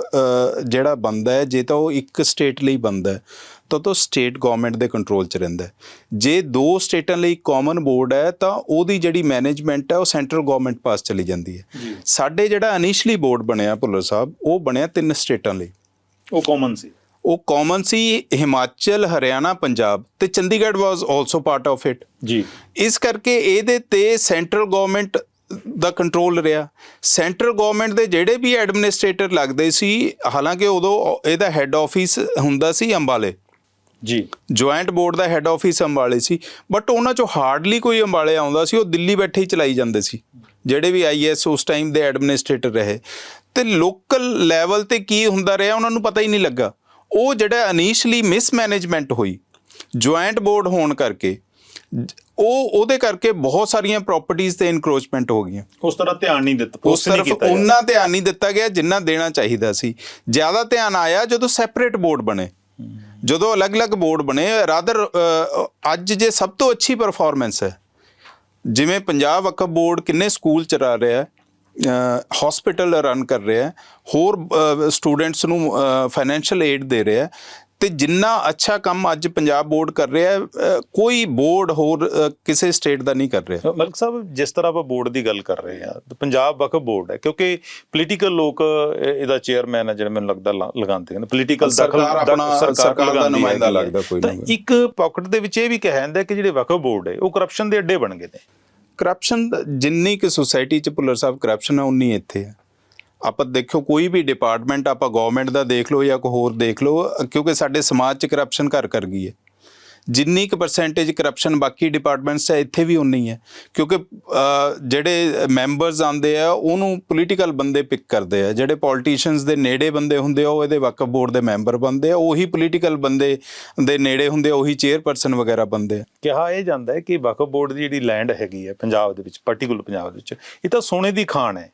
S2: ਜਿਹੜਾ ਬੰਦਾ ਹੈ ਜੇ ਤਾਂ ਉਹ ਇੱਕ ਸਟੇਟ ਲਈ ਬੰਦਾ ਹੈ ਤਾਂ ਉਹ ਸਟੇਟ ਗਵਰਨਮੈਂਟ ਦੇ ਕੰਟਰੋਲ 'ਚ ਰਹਿੰਦਾ ਜੇ ਦੋ ਸਟੇਟਾਂ ਲਈ ਕਾਮਨ ਬੋਰਡ ਹੈ ਤਾਂ ਉਹਦੀ ਜਿਹੜੀ ਮੈਨੇਜਮੈਂਟ ਹੈ ਉਹ ਸੈਂਟਰਲ ਗਵਰਨਮੈਂਟ ਪਾਸ ਚਲੀ ਜਾਂਦੀ ਹੈ। ਸਾਡੇ ਜਿਹੜਾ ਇਨੀਸ਼ੀਅਲੀ ਬੋਰਡ ਬਣਿਆ ਭੁੱਲਰ ਸਾਹਿਬ ਉਹ ਬਣਿਆ ਤਿੰਨ ਸਟੇਟਾਂ ਲਈ।
S1: ਉਹ ਕਾਮਨ ਸੀ।
S2: ਉਹ ਕਾਮਨ ਸੀ ਹਿਮਾਚਲ ਹਰਿਆਣਾ ਪੰਜਾਬ ਤੇ Chandigarh was also part of it
S1: ਜੀ।
S2: ਇਸ ਕਰਕੇ ਇਹਦੇ ਤੇ ਸੈਂਟਰਲ ਗਵਰਨਮੈਂਟ ਦਾ ਕੰਟਰੋਲ ਰਿਹਾ। ਸੈਂਟਰਲ ਗਵਰਨਮੈਂਟ ਦੇ ਜਿਹੜੇ ਵੀ ਐਡਮਿਨਿਸਟ੍ਰੇਟਰ ਲੱਗਦੇ ਸੀ ਹਾਲਾਂਕਿ ਉਦੋਂ ਇਹਦਾ ਹੈੱਡ ਆਫਿਸ ਹੁੰਦਾ ਸੀ ਅੰਬਾਲੇ।
S1: ਜੀ।
S2: ਜੁਆਇੰਟ ਬੋਰਡ ਦਾ ਹੈੱਡ ਆਫਿਸ ਅੰਬਾਲੇ ਸੀ। ਬਟ ਉਹਨਾਂ ਚੋਂ ਹਾਰਡਲੀ ਕੋਈ ਅੰਬਾਲੇ ਆਉਂਦਾ ਸੀ ਉਹ ਦਿੱਲੀ ਬੈਠੇ ਹੀ ਚਲਾਈ ਜਾਂਦੇ ਸੀ। ਜਿਹੜੇ ਵੀ ਆਈਐਸ ਉਸ ਟਾਈਮ ਦੇ ਐਡਮਿਨਿਸਟ੍ਰੇਟਰ ਰਹੇ। ਤੇ ਲੋਕਲ ਲੈਵਲ ਤੇ ਕੀ ਹੁੰਦਾ ਰਿਹਾ ਉਹਨਾਂ ਨੂੰ ਪਤਾ ਹੀ ਨਹੀਂ ਲੱਗਾ। ਉਹ ਜਿਹੜਾ ਇਨੀਸ਼ੀਅਲੀ ਮਿਸਮੈਨੇਜਮੈਂਟ ਹੋਈ ਜੁਆਇੰਟ ਬੋਰਡ ਹੋਣ ਕਰਕੇ ਉਹ ਉਹਦੇ ਕਰਕੇ ਬਹੁਤ ਸਾਰੀਆਂ ਪ੍ਰਾਪਰਟੀਆਂ ਤੇ ਇਨਕਰੋਚਮੈਂਟ ਹੋ ਗਈਆਂ।
S1: ਉਸ ਤਰ੍ਹਾਂ ਧਿਆਨ ਨਹੀਂ ਦਿੱਤਾ
S2: ਉਸ ਤਰਫ ਉਹਨਾਂ ਧਿਆਨ ਨਹੀਂ ਦਿੱਤਾ ਗਿਆ ਜਿੰਨਾ ਦੇਣਾ ਚਾਹੀਦਾ ਸੀ। ਜ਼ਿਆਦਾ ਧਿਆਨ ਆਇਆ ਜਦੋਂ ਸੈਪਰੇਟ ਬੋਰਡ ਬਣੇ। ਜਦੋਂ ਅਲੱਗ-ਅਲੱਗ ਬੋਰਡ ਬਣੇ ਰਾਦਰ ਅੱਜ ਜੇ ਸਭ ਤੋਂ ਅੱਛੀ ਪਰਫਾਰਮੈਂਸ ਹੈ। ਜਿਵੇਂ ਪੰਜਾਬ ਵਕਫ ਬੋਰਡ ਕਿੰਨੇ ਸਕੂਲ ਚਲਾ ਰਿਹਾ ਹੈ ਹਸਪੀਟਲ ਰਨ ਕਰ ਰਿਹਾ ਹੈ। ਹੋਰ ਸਟੂਡੈਂਟਸ ਨੂੰ ਫਾਈਨੈਂਸ਼ੀਅਲ ਏਡ ਦੇ ਰਿਹਾ ਹੈ। ਤੇ ਜਿੰਨਾ ਅੱਛਾ ਕੰਮ ਅੱਜ ਪੰਜਾਬ ਬੋਰਡ ਕਰ ਰਿਹਾ ਹੈ ਕੋਈ ਬੋਰਡ ਹੋਰ ਕਿਸੇ ਸਟੇਟ ਦਾ ਨਹੀਂ ਕਰ ਰਿਹਾ।
S1: ਮਲਕ ਸਾਹਿਬ ਜਿਸ ਤਰ੍ਹਾਂ ਆਪਾਂ ਬੋਰਡ ਦੀ ਗੱਲ ਕਰ ਰਹੇ ਆ ਤਾਂ ਪੰਜਾਬ ਵਕਫ ਬੋਰਡ ਹੈ ਕਿਉਂਕਿ ਪੋਲੀਟੀਕਲ ਲੋਕ ਇਹ- ਇਹਦਾ ਚੇਅਰਮੈਨ ਹੈ ਜਿਹੜਾ ਮੈਨੂੰ ਲੱਗਦਾ ਲਗਾਉਂਦੇ ਨੇ ਪੋਲੀਟੀਕਲ
S2: ਆਪਣਾ- ਸਰਕਾਰ ਦਾ ਨੁਮਾਇੰਦਾ ਲੱਗਦਾ ਕੋਈ ਨਾ
S1: ਤਾਂ
S2: ਕੋਈ।
S1: ਇੱਕ ਪਾਕਟ ਦੇ ਵਿੱਚ ਇਹ ਵੀ ਕਿਹਾ ਜਾਂਦਾ ਕਿ ਜਿਹੜੇ ਵਕਫ ਬੋਰਡ ਹੈ ਉਹ ਕਰਪਸ਼ਨ ਦੇ ਅੱਡੇ ਬਣ ਗਏ ਨੇ।
S2: ਕਰਪਸ਼ਨ ਜਿੰਨੀ ਕਿ ਸੁਸਾਇਟੀ ਚ ਭੁੱਲਰ ਸਾਹਿਬ ਕਰਪਸ਼ਨ ਆ, ਉਨੀ ਇੱਥੇ ਹੈ ਆਪਾਂ ਦੇਖੋ, ਕੋਈ ਵੀ ਡਿਪਾਰਟਮੈਂਟ ਆਪਾਂ ਗਵਰਨਮੈਂਟ ਦਾ ਦੇਖ ਲਓ ਜਾਂ ਕੋਈ ਹੋਰ ਦੇਖ ਲਓ, ਕਿਉਂਕਿ ਸਾਡੇ ਸਮਾਜ ਚ ਕਰਪਸ਼ਨ ਘਰ ਕਰ ਗਈ ਹੈ। ਜਿੰਨੀ ਕੁ ਪਰਸੈਂਟੇਜ ਕਰਪਸ਼ਨ ਬਾਕੀ ਡਿਪਾਰਟਮੈਂਟਸ ਹੈ, ਇੱਥੇ ਵੀ ਉਨੀ ਹੈ। ਕਿਉਂਕਿ ਜਿਹੜੇ ਮੈਂਬਰਸ ਆਉਂਦੇ ਆ ਉਹਨੂੰ ਪੋਲੀਟੀਕਲ ਬੰਦੇ ਪਿਕ ਕਰਦੇ ਆ। ਜਿਹੜੇ ਪੋਲੀਟੀਸ਼ੀਅਨਸ ਦੇ ਨੇੜੇ ਬੰਦੇ ਹੁੰਦੇ ਆ ਉਹ ਇਹਦੇ ਵਕਫ ਬੋਰਡ ਦੇ ਮੈਂਬਰ ਬਣਦੇ ਆ। ਉਹੀ ਪੋਲੀਟੀਕਲ ਬੰਦੇ ਦੇ ਨੇੜੇ ਹੁੰਦੇ ਆ ਉਹੀ ਚੇਅਰਪਰਸਨ ਵਗੈਰਾ ਬਣਦੇ ਆ।
S1: ਕਿਹਾ ਇਹ ਜਾਂਦਾ ਹੈ ਕਿ ਵਕਫ ਬੋਰਡ ਦੀ ਜਿਹੜੀ ਲੈਂਡ ਹੈਗੀ ਹੈ ਪੰਜਾਬ ਦੇ ਵਿੱਚ ਪਾਰਟਿਕੂਲਰ ਪੰਜਾਬ ਦੇ ਵਿੱਚ ਇਹ ਤਾਂ ਸੋਨੇ ਦੀ ਖਾਣ ਹੈ।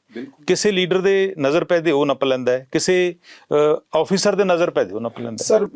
S1: ਕਿਸੇ ਲੀਡਰ ਦੇ ਨਜ਼ਰ ਪੈ ਦੇ ਉਹ ਨੱਪ ਲੈਂਦਾ ਹੈ ਕਿਸੇ ਆਫੀਸਰ ਦੇ ਨਜ਼ਰ ਪੈ ਦੇ ਉਹ ਨੱਪ ਲੈਂਦਾ
S2: ਸਰ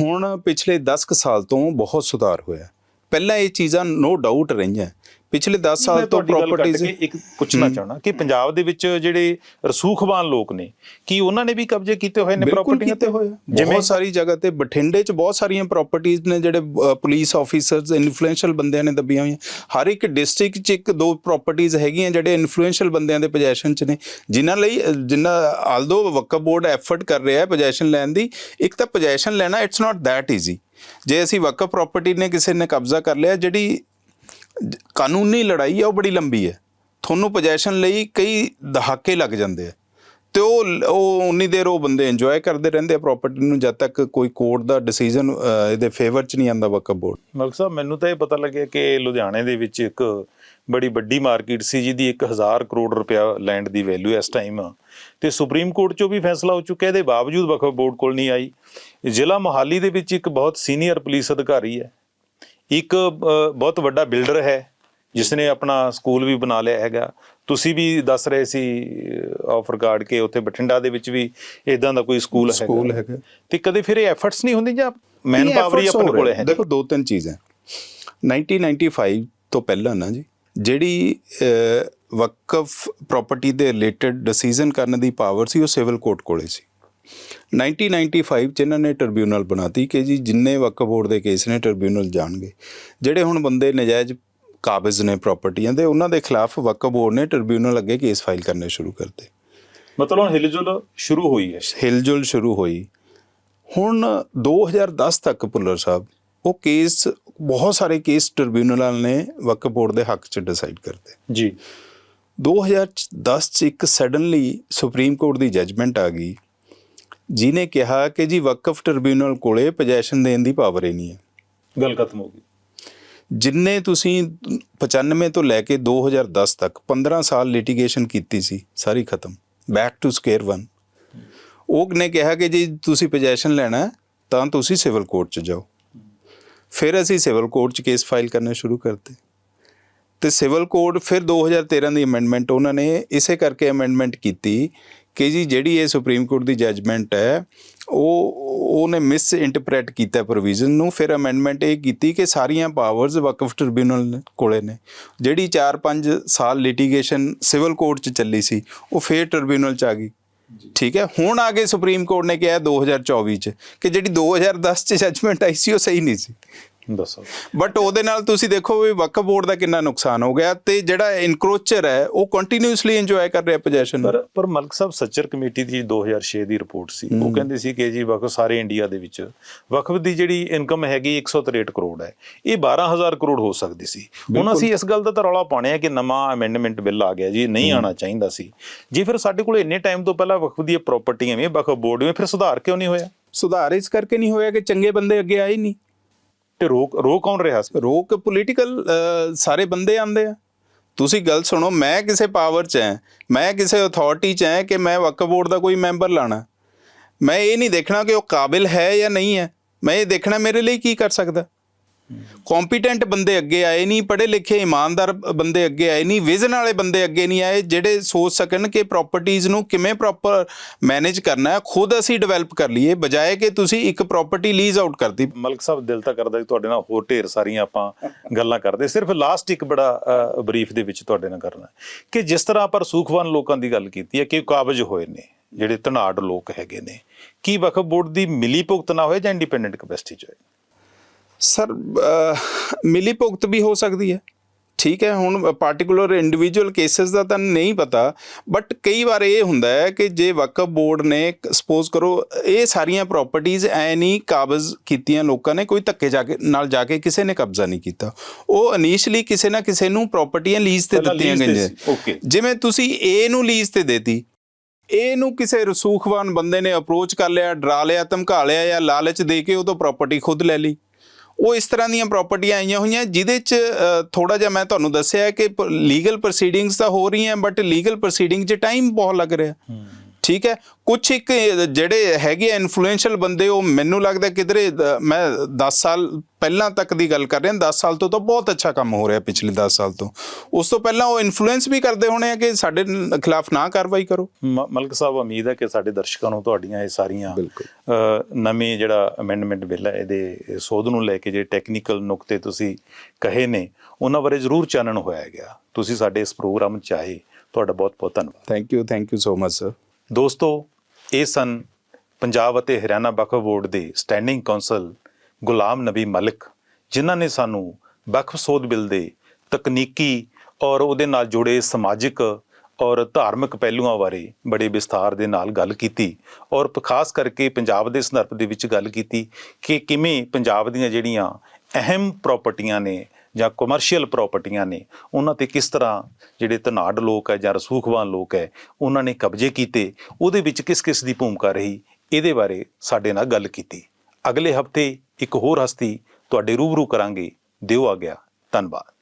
S2: ਹੁਣ ਪਿਛਲੇ 10 ਕੁ ਸਾਲ ਤੋਂ ਬਹੁਤ ਸੁਧਾਰ ਹੋਇਆ ਪਹਿਲਾਂ ਇਹ ਚੀਜ਼ਾਂ ਨੋ ਡਾਊਟ ਰਹੀਆਂ। ਪਿਛਲੇ 10 ਸਾਲ ਤੋਂ
S1: ਕੇ ਇੱਕ ਪੁੱਛਣਾ ਚਾਹਣਾ ਕਿ ਪੰਜਾਬ ਦੇ ਵਿੱਚ ਜਿਹੜੇ ਰਸੂਖਵਾਨ ਲੋਕ ਨੇ ਕੀ ਉਹਨਾਂ ਨੇ ਵੀ ਕਬਜ਼ੇ ਕੀਤੇ ਹੋਏ ਨੇ ਪ੍ਰਾਪਰਟੀਆਂ
S2: ਹੋਏ ਆ। ਬਹੁਤ ਸਾਰੀ ਜਗ੍ਹਾ ਤੇ ਬਠਿੰਡੇ 'ਚ ਬਹੁਤ ਸਾਰੀਆਂ ਪ੍ਰਾਪਰਟੀਆਂ ਨੇ ਜਿਹੜੇ ਪੁਲਿਸ ਆਫੀਸਰਸ ਇਨਫਲੂਐਂਸ਼ੀਅਲ ਬੰਦਿਆਂ ਨੇ ਦੱਬੀਆਂ ਹੋਈਆਂ। ਹਰ ਇੱਕ ਡਿਸਟ੍ਰਿਕਟ 'ਚ ਇੱਕ ਦੋ ਪ੍ਰਾਪਰਟੀਆਂ ਹੈਗੀਆਂ ਜਿਹੜੇ ਇਨਫਲੂਐਂਸ਼ੀਅਲ ਬੰਦਿਆਂ ਦੇ ਪੋਜੈਸ਼ਨ 'ਚ ਨੇ। ਜਿਨ੍ਹਾਂ ਲਈ ਜਿਨ੍ਹਾਂ ਆਲਦੋ ਵਕਫ ਬੋਰਡ ਐਫਰਟ ਕਰ ਰਿਹਾ ਹੈ ਪੋਜੈਸ਼ਨ ਲੈਣ ਦੀ ਇੱਕ ਤਾਂ ਪੋਜੈਸ਼ਨ ਲੈਣਾ ਇਟਸ ਨਾਟ ਥੈਟ ਈਜ਼ੀ ਜੇ ਅਸੀਂ ਵਕਫ ਪ੍ਰਾਪਰਟੀ ਨੇ ਕਿਸੇ ਨੇ ਕਬਜ਼ਾ ਕਰ ਲਿਆ ਜਿਹੜੀ ਕਾਨੂੰਨੀ ਲੜਾਈ ਆ, ਉਹ ਬੜੀ ਲੰਬੀ ਹੈ। ਤੁਹਾਨੂੰ ਪੋਜੈਸ਼ਨ ਲਈ ਕਈ ਦਹਾਕੇ ਲੱਗ ਜਾਂਦੇ ਆ। ਤੇ ਉਹ ਉਹ ਉਨੀ ਦੇਰ ਉਹ ਬੰਦੇ ਇੰਜੋਏ ਕਰਦੇ ਰਹਿੰਦੇ ਆ ਪ੍ਰਾਪਰਟੀ ਨੂੰ, ਜਦ ਤੱਕ ਕੋਈ ਕੋਰਟ ਦਾ ਡਿਸੀਜਨ ਇਹਦੇ ਫੇਵਰ ਚ ਨਹੀਂ ਆਂਦਾ ਵਕਫ ਬੋਰਡ
S1: ਮਲਕ ਸਾਹਿਬ, ਮੈਨੂੰ ਤਾਂ ਇਹ ਪਤਾ ਲੱਗਿਆ ਕਿ ਲੁਧਿਆਣੇ ਦੇ ਵਿੱਚ ਇੱਕ ਬੜੀ ਵੱਡੀ ਮਾਰਕੀਟ ਸੀ, ਜਿਹਦੀ 1000 ਕਰੋੜ ਰੁਪਇਆ ਲੈਂਡ ਦੀ ਵੈਲਿਊ ਇਸ ਟਾਈਮ ਤੇ ਸੁਪਰੀਮ ਕੋਰਟ 'ਚੋਂ ਵੀ ਫੈਸਲਾ ਹੋ ਚੁੱਕਿਆ, ਇਹਦੇ ਬਾਵਜੂਦ ਵਕਫ ਬੋਰਡ ਕੋਲ ਨਹੀਂ ਆਈ। ਜ਼ਿਲ੍ਹਾ ਮੋਹਾਲੀ ਦੇ ਵਿੱਚ ਇੱਕ ਬਹੁਤ ਸੀਨੀਅਰ ਪੁਲਿਸ ਅਧਿਕਾਰੀ ਹੈ ਇੱਕ ਬਹੁਤ ਵੱਡਾ ਬਿਲਡਰ ਹੈ ਜਿਸ ਨੇ ਆਪਣਾ ਸਕੂਲ ਵੀ ਬਣਾ ਲਿਆ ਹੈਗਾ। ਤੁਸੀਂ ਵੀ ਦੱਸ ਰਹੇ ਸੀ ਆਫ ਰਿਕਾਰਡ ਕੇ ਉੱਥੇ ਬਠਿੰਡਾ ਦੇ ਵਿੱਚ ਵੀ ਇਦਾਂ ਦਾ ਕੋਈ ਸਕੂਲ ਹੈਗਾ।
S2: ਸਕੂਲ ਹੈਗਾ।
S1: ਤੇ ਕਦੇ ਫਿਰ ਇਹ ਐਫਰਟਸ ਨਹੀਂ ਹੁੰਦੀ ਜਾਂ ਮੈਨ ਪਾਵਰ ਹੀ ਆਪਣੇ ਕੋਲੇ। ਹੈ?
S2: ਦੇਖੋ ਦੋ ਤਿੰਨ ਚੀਜ਼ਾਂ 1995 ਤੋਂ ਪਹਿਲਾਂ ਨਾ ਜੀ ਜਿਹੜੀ ਵਕਫ ਪ੍ਰਾਪਰਟੀ ਦੇ ਰਿਲੇਟਡ ਡਿਸੀਜਨ ਕਰਨ ਦੀ ਪਾਵਰ ਸੀ ਉਹ ਸਿਵਲ ਕੋਰਟ ਕੋਲੇ ਸੀ। 1995 ਚ ਇਹਨਾਂ ਨੇ ਟ੍ਰਿਬਿਊਨਲ ਬਣਾਤੀ ਕਿ ਜੀ ਜਿੰਨੇ ਵਕਫ ਬੋਰਡ ਦੇ ਕੇਸ ਨੇ ਟ੍ਰਿਬਿਊਨਲ ਜਾਣਗੇ। ਜਿਹੜੇ ਹੁਣ ਬੰਦੇ ਨਜਾਇਜ਼ ਕਾਬਜ਼ ਨੇ ਪ੍ਰਾਪਰਟੀਆਂ ਦੇ ਉਹਨਾਂ ਦੇ ਖਿਲਾਫ ਵਕਫ ਬੋਰਡ ਨੇ ਟ੍ਰਿਬਿਊਨਲ ਅੱਗੇ ਕੇਸ ਫਾਈਲ ਕਰਨੇ ਸ਼ੁਰੂ ਕਰਤੇ।
S1: ਮਤਲਬ ਹੁਣ ਹਿਲਜੁਲ ਸ਼ੁਰੂ ਹੋਈ ਹੈ।
S2: ਹਿਲਜੁਲ ਸ਼ੁਰੂ ਹੋਈ। ਹੁਣ 2010 ਤੱਕ ਭੁੱਲਰ ਸਾਹਿਬ ਉਹ ਕੇਸ ਬਹੁਤ ਸਾਰੇ ਕੇਸ ਟ੍ਰਿਬਿਊਨਲਾਂ ਨੇ ਵਕਫ ਬੋਰਡ ਦੇ ਹੱਕ 'ਚ ਡਿਸਾਈਡ ਕਰਤੇ।
S1: ਜੀ।
S2: 2010 'ਚ ਇੱਕ ਸਡਨਲੀ ਸੁਪਰੀਮ ਕੋਰਟ ਦੀ ਜੱਜਮੈਂਟ ਆ ਗਈ। ਜਿਨੇ ਕਿਹਾ ਕਿ ਜੀ ਵਕਫ ਟ੍ਰਿਬਿਊਨਲ ਕੋਲੇ ਪੋਜੈਸ਼ਨ ਦੇਣ ਦੀ ਪਾਵਰ ਹੀ ਨਹੀਂ ਹੈ।
S1: ਗੱਲ ਖਤਮ ਹੋ ਗਈ।
S2: ਜਿੰਨੇ ਤੁਸੀਂ 95 ਤੋਂ ਲੈ ਕੇ 2010 ਤੱਕ 15 ਸਾਲ ਲਿਟੀਗੇਸ਼ਨ ਕੀਤੀ ਸੀ ਸਾਰੀ ਖਤਮ। ਬੈਕ ਟੂ ਸਕੁਅਰ 1 ਉਹ ਨੇ ਕਿਹਾ ਕਿ ਜੀ ਤੁਸੀਂ ਪੋਜੈਸ਼ਨ ਲੈਣਾ ਤਾਂ ਤੁਸੀਂ ਸਿਵਲ ਕੋਰਟ 'ਚ ਜਾਓ। ਫਿਰ ਅਸੀਂ ਸਿਵਲ ਕੋਰਟ 'ਚ ਕੇਸ ਫਾਈਲ ਕਰਨੇ ਸ਼ੁਰੂ ਕਰਤੇ। ਤੇ ਸਿਵਲ ਕੋਡ ਫਿਰ 2013 ਦੀ ਅਮੈਂਡਮੈਂਟ ਉਹਨਾਂ ਨੇ ਇਸੇ ਕਰਕੇ ਅਮੈਂਡਮੈਂਟ ਕੀਤੀ ਕਿ ਜੀ ਜਿਹੜੀ ਇਹ ਸੁਪਰੀਮ ਕੋਰਟ ਦੀ ਜੱਜਮੈਂਟ ਹੈ ਉਹ ਉਹਨੇ ਮਿਸ ਇੰਟਰਪ੍ਰੈਟ ਕੀਤਾ ਪ੍ਰੋਵੀਜ਼ਨ ਨੂੰ ਫਿਰ ਅਮੈਂਡਮੈਂਟ ਇਹ ਕੀਤੀ ਕਿ ਸਾਰੀਆਂ ਪਾਵਰਸ ਵਕਫ ਟ੍ਰਿਬਿਊਨਲ ਕੋਲੇ ਨੇ। ਜਿਹੜੀ 4-5 ਸਾਲ ਲਿਟੀਗੇਸ਼ਨ ਸਿਵਲ ਕੋਰਟ 'ਚ ਚੱਲੀ ਸੀ ਉਹ ਫੇਰ ਟ੍ਰਿਬਿਊਨਲ 'ਚ ਆ ਗਈ। ਠੀਕ ਹੈ? ਹੁਣ ਆ ਕੇ ਸੁਪਰੀਮ ਕੋਰਟ ਨੇ ਕਿਹਾ 2024 'ਚ ਕਿ ਜਿਹੜੀ 2010 'ਚ ਜੱਜਮੈਂਟ ਆਈ ਸੀ ਉਹ ਸਹੀ ਨਹੀਂ ਸੀ।
S1: ਦੱਸੋ।
S2: ਬਟ ਉਹਦੇ ਨਾਲ ਤੁਸੀਂ ਦੇਖੋ ਵੀ ਵਕਫ ਬੋਰਡ ਦਾ ਕਿੰਨਾ ਨੁਕਸਾਨ ਹੋ ਗਿਆ ਤੇ ਜਿਹੜਾ ਇਨਕਰੋਚਰ ਹੈ ਉਹ ਕੰਟੀਨਿਊਸਲੀ ਇੰਜੋਏ ਕਰ ਰਿਹਾ ਪੋਜੀਸ਼ਨ
S1: ਪਰ ਪਰ ਮਲਕ ਸਾਹਿਬ ਸੱਚਰ ਕਮੇਟੀ ਦੀ 2006 ਦੀ ਰਿਪੋਰਟ ਸੀ। ਉਹ ਕਹਿੰਦੇ ਸੀ ਕਿ ਜੀ ਵਕਫ ਸਾਰੇ ਇੰਡੀਆ ਦੇ ਵਿੱਚ ਵਕਫ ਦੀ ਜਿਹੜੀ ਇਨਕਮ ਹੈਗੀ 163 ਕਰੋੜ ਹੈ। ਇਹ 12000 ਕਰੋੜ ਹੋ ਸਕਦੀ ਸੀ। ਹੁਣ ਅਸੀਂ ਇਸ ਗੱਲ ਦਾ ਤਾਂ ਰੌਲਾ ਪਾਉਣੇ ਆ ਕਿ ਨਵਾਂ ਅਮੈਂਡਮੈਂਟ ਬਿੱਲ ਆ ਗਿਆ ਜੀ ਨਹੀਂ ਆਣਾ ਚਾਹੀਦਾ ਸੀ। ਜੇ ਫਿਰ ਸਾਡੇ ਕੋਲ ਇੰਨੇ ਟਾਈਮ ਤੋਂ ਪਹਿਲਾਂ ਵਕਫ ਦੀ ਪ੍ਰਾਪਰਟੀਆਂ ਵੀ ਵਕਫ ਬੋਰਡ ਵੀ ਫਿਰ ਸੁਧਾਰ ਕਿਉਂ ਨਹੀਂ ਹੋਇਆ?
S2: ਸੁਧਾਰ ਇਸ ਕਰਕੇ ਨਹੀਂ ਹੋਇਆ ਕਿ ਚੰਗੇ ਬੰਦੇ ਅੱਗੇ ਆਏ ਨਹੀਂ।
S1: ਤੇ ਰੋਕ ਰੋਕ ਕੌਣ ਰਿਹਾ ਸੀ?
S2: ਰੋਕ ਪੋਲੀਟੀਕਲ ਸਾਰੇ ਬੰਦੇ ਆਂਦੇ ਆ। ਤੁਸੀਂ ਗੱਲ ਸੁਣੋ, ਮੈਂ ਕਿਸੇ ਪਾਵਰ 'ਚ ਹਾਂ, ਮੈਂ ਕਿਸੇ ਅਥਾਰਟੀ 'ਚ ਹਾਂ ਕਿ ਮੈਂ ਵਕਫ ਬੋਰਡ ਦਾ ਕੋਈ ਮੈਂਬਰ ਲਾਣਾ। ਮੈਂ ਇਹ ਨਹੀਂ ਦੇਖਣਾ ਕਿ ਉਹ ਕਾਬਿਲ ਹੈ ਜਾਂ ਨਹੀਂ ਹੈ। ਮੈਂ ਇਹ ਦੇਖਣਾ ਮੇਰੇ ਲਈ ਕੀ ਕਰ ਸਕਦਾ। ਕੰਪੀਟੈਂਟ ਬੰਦੇ ਅੱਗੇ ਆਏ ਨਹੀਂ, ਪੜ੍ਹੇ ਲਿਖੇ, ਇਮਾਨਦਾਰ ਬੰਦੇ ਅੱਗੇ ਆਏ ਨਹੀਂ, ਵਿਜ਼ਨ ਵਾਲੇ ਬੰਦੇ ਅੱਗੇ ਨਹੀਂ ਆਏ, ਜਿਹੜੇ ਸੋਚ ਸਕਣ ਕਿ ਪ੍ਰਾਪਰਟੀਆਂ ਨੂੰ ਕਿਵੇਂ ਪ੍ਰੋਪਰ ਮੈਨੇਜ ਕਰਨਾ ਹੈ, ਖੁਦ ਅਸੀਂ ਡਿਵੈਲਪ ਕਰ ਲਈਏ, ਬਜਾਏ ਕਿ ਤੁਸੀਂ ਇੱਕ ਪ੍ਰਾਪਰਟੀ ਲੀਜ਼ ਆਊਟ ਕਰਦੀ
S1: ਮਲਕ ਸਾਹਿਬ, ਦਿਲ ਤਾਂ ਕਰਦਾ ਕਿ ਤੁਹਾਡੇ ਨਾਲ ਹੋਰ ਢੇਰ ਸਾਰੀਆਂ ਆਪਾਂ ਗੱਲਾਂ ਕਰਦੇ। ਸਿਰਫ ਲਾਸਟ ਇੱਕ ਬੜਾ ਬਰੀਫ ਦੇ ਵਿੱਚ ਤੁਹਾਡੇ ਨਾਲ ਕਰਨਾ ਕਿ ਜਿਸ ਤਰ੍ਹਾਂ ਆਪਾਂ ਰਸੂਖਵਾਨ ਲੋਕਾਂ ਦੀ ਗੱਲ ਕੀਤੀ ਹੈ ਕਿ ਕਾਬਜ ਹੋਏ ਨੇ, ਜਿਹੜੇ ਧਨਾੜ ਲੋਕ ਹੈਗੇ ਨੇ, ਕੀ ਵਕਫ ਬੋਰਡ ਦੀ ਮਿਲੀ ਭੁਗਤ ਨਾ ਹੋਏ ਜਾਂ ਇੰਡੀਪੈਂਡੈਂਟ ਕੈਪੈਸਿਟੀ ਚ ਹੋਏ?
S2: ਸਰ ਮਿਲੀ ਭੁਗਤ ਵੀ ਹੋ ਸਕਦੀ ਹੈ। ਠੀਕ ਹੈ ਹੁਣ ਪਾਰਟਿਕੂਲਰ ਇੰਡੀਵਿਜੂਅਲ ਕੇਸਸ ਦਾ ਤਾਂ ਨਹੀਂ ਪਤਾ ਬਟ ਕਈ ਵਾਰ ਇਹ ਹੁੰਦਾ ਹੈ ਕਿ ਜੇ ਵਕਫ ਬੋਰਡ ਨੇ ਸਪੋਜ਼ ਕਰੋ ਇਹ ਸਾਰੀਆਂ ਪ੍ਰਾਪਰਟੀਆਂ ਐ ਨਹੀਂ ਕਾਬਜ਼ ਕੀਤੀਆਂ ਲੋਕਾਂ ਨੇ ਕੋਈ ਧੱਕੇ ਜਾ ਕੇ ਨਾਲ ਜਾ ਕੇ ਕਿਸੇ ਨੇ ਕਬਜ਼ਾ ਨਹੀਂ ਕੀਤਾ। ਉਹ ਇਨੀਸ਼ੀਅਲੀ ਕਿਸੇ ਨਾ ਕਿਸੇ ਨੂੰ ਪ੍ਰਾਪਰਟੀਆਂ ਲੀਜ਼ ਤੇ ਦਿੱਤੀਆਂ ਗਈਆਂ। ਜਿਵੇਂ ਤੁਸੀਂ ਏ ਨੂੰ ਲੀਜ਼ ਤੇ ਦੇਤੀ ਏ ਨੂੰ ਕਿਸੇ ਰਸੂਖਵਾਨ ਬੰਦੇ ਨੇ ਅਪਰੋਚ ਕਰ ਲਿਆ ਡਰਾ ਲਿਆ ਧਮਕਾ ਲਿਆ ਜਾਂ ਲਾਲਚ ਦੇ ਕੇ ਉਹ ਤੋਂ ਪ੍ਰਾਪਰਟੀ ਖੁਦ ਲੈ ਲਈ। ਉਹ ਇਸ ਤਰ੍ਹਾਂ ਦੀਆਂ ਪ੍ਰਾਪਰਟੀਆਂ ਆਈਆਂ ਹੋਈਆਂ, ਜਿਹਦੇ ਚ ਥੋੜਾ ਜਿਹਾ ਮੈਂ ਤੁਹਾਨੂੰ ਦੱਸਿਆ ਕਿ ਲੀਗਲ ਪ੍ਰੋਸੀਡਿੰਗਸ ਤਾਂ ਹੋ ਰਹੀਆਂ ਬਟ ਲੀਗਲ ਪ੍ਰੋਸੀਡਿੰਗ 'ਚ ਟਾਈਮ ਬਹੁਤ ਲੱਗ ਰਿਹਾ। ਠੀਕ ਹੈ? ਕੁਝ ਇੱਕ ਜਿਹੜੇ ਹੈਗੇ ਇਨਫਲੂਐਂਸ਼ੀਅਲ ਬੰਦੇ ਉਹ ਮੈਨੂੰ ਲੱਗਦਾ ਕਿਧਰੇ ਮੈਂ 10 ਸਾਲ ਪਹਿਲਾਂ ਤੱਕ ਦੀ ਗੱਲ ਕਰ ਰਿਹਾ 10 ਸਾਲ ਤੋਂ ਤਾਂ ਬਹੁਤ ਅੱਛਾ ਕੰਮ ਹੋ ਰਿਹਾ ਪਿਛਲੇ 10 ਸਾਲ ਤੋਂ। ਉਸ ਤੋਂ ਪਹਿਲਾਂ ਉਹ ਇਨਫਲੂਐਂਸ ਵੀ ਕਰਦੇ ਹੋਣੇ ਆ ਕਿ ਸਾਡੇ ਖਿਲਾਫ ਨਾ ਕਾਰਵਾਈ ਕਰੋ?
S1: ਮਲਕ ਸਾਹਿਬ ਉਮੀਦ ਹੈ ਕਿ ਸਾਡੇ ਦਰਸ਼ਕਾਂ ਨੂੰ ਤੁਹਾਡੀਆਂ ਇਹ ਸਾਰੀਆਂ ਨਵੇਂ ਜਿਹੜਾ ਅਮੈਂਡਮੈਂਟ ਬਿੱਲ ਹੈ ਇਹਦੇ ਸੋਧ ਨੂੰ ਲੈ ਕੇ ਜਿਹੜੇ ਟੈਕਨੀਕਲ ਨੁਕਤੇ ਤੁਸੀਂ ਕਹੇ ਨੇ ਉਹਨਾਂ ਬਾਰੇ ਜ਼ਰੂਰ ਚਾਨਣ ਹੋਇਆ ਗਿਆ ਤੁਸੀਂ ਸਾਡੇ ਇਸ ਪ੍ਰੋਗਰਾਮ ਚ ਆਏ। ਤੁਹਾਡਾ ਬਹੁਤ ਬਹੁਤ ਧੰਨਵਾਦ।
S2: Thank you thank you so much sir
S1: ਦੋਸਤੋ, ਇਹ ਸਨ ਪੰਜਾਬ ਅਤੇ ਹਰਿਆਣਾ ਵਕਫ ਬੋਰਡ ਦੇ ਸਟੈਂਡਿੰਗ ਕੌਂਸਲ ਗੁਲਾਮ ਨਬੀ ਮਲਿਕ, ਜਿਨ੍ਹਾਂ ਨੇ ਸਾਨੂੰ ਵਕਫ ਸੋਧ ਬਿੱਲ ਦੇ ਤਕਨੀਕੀ ਔਰ ਉਹਦੇ ਨਾਲ ਜੁੜੇ ਸਮਾਜਿਕ ਔਰ ਧਾਰਮਿਕ ਪਹਿਲੂਆਂ ਬਾਰੇ ਬੜੇ ਵਿਸਥਾਰ ਦੇ ਨਾਲ ਗੱਲ ਕੀਤੀ ਔਰ ਖਾਸ ਕਰਕੇ ਪੰਜਾਬ ਦੇ ਸੰਦਰਭ ਦੇ ਵਿੱਚ ਗੱਲ ਕੀਤੀ ਕਿ ਕਿਵੇਂ ਪੰਜਾਬ ਦੀਆਂ ਜਿਹੜੀਆਂ ਅਹਿਮ ਪ੍ਰਾਪਰਟੀਆਂ ਨੇ ਜਾਂ ਕਮਰਸ਼ੀਅਲ ਪ੍ਰਾਪਰਟੀਆਂ ਨੇ, ਉਹਨਾਂ ਤੇ ਕਿਸ ਤਰ੍ਹਾਂ ਜਿਹੜੇ ਧਨਾੜ ਲੋਕ ਹੈ ਜਾਂ ਰਸੂਖਵਾਨ ਲੋਕ ਹੈ, ਉਹਨਾਂ ਨੇ ਕਬਜ਼ੇ ਕੀਤੇ, ਉਹਦੇ ਵਿੱਚ ਕਿਸ ਕਿਸ ਦੀ ਭੂਮਿਕਾ ਰਹੀ, ਇਹਦੇ ਬਾਰੇ ਸਾਡੇ ਨਾਲ ਗੱਲ ਕੀਤੀ। ਅਗਲੇ ਹਫ਼ਤੇ ਇੱਕ ਹੋਰ ਹਸਤੀ ਤੁਹਾਡੇ ਰੂਬਰੂ ਕਰਾਂਗੇ। ਦਿਓ ਆ ਗਿਆ। ਧੰਨਵਾਦ।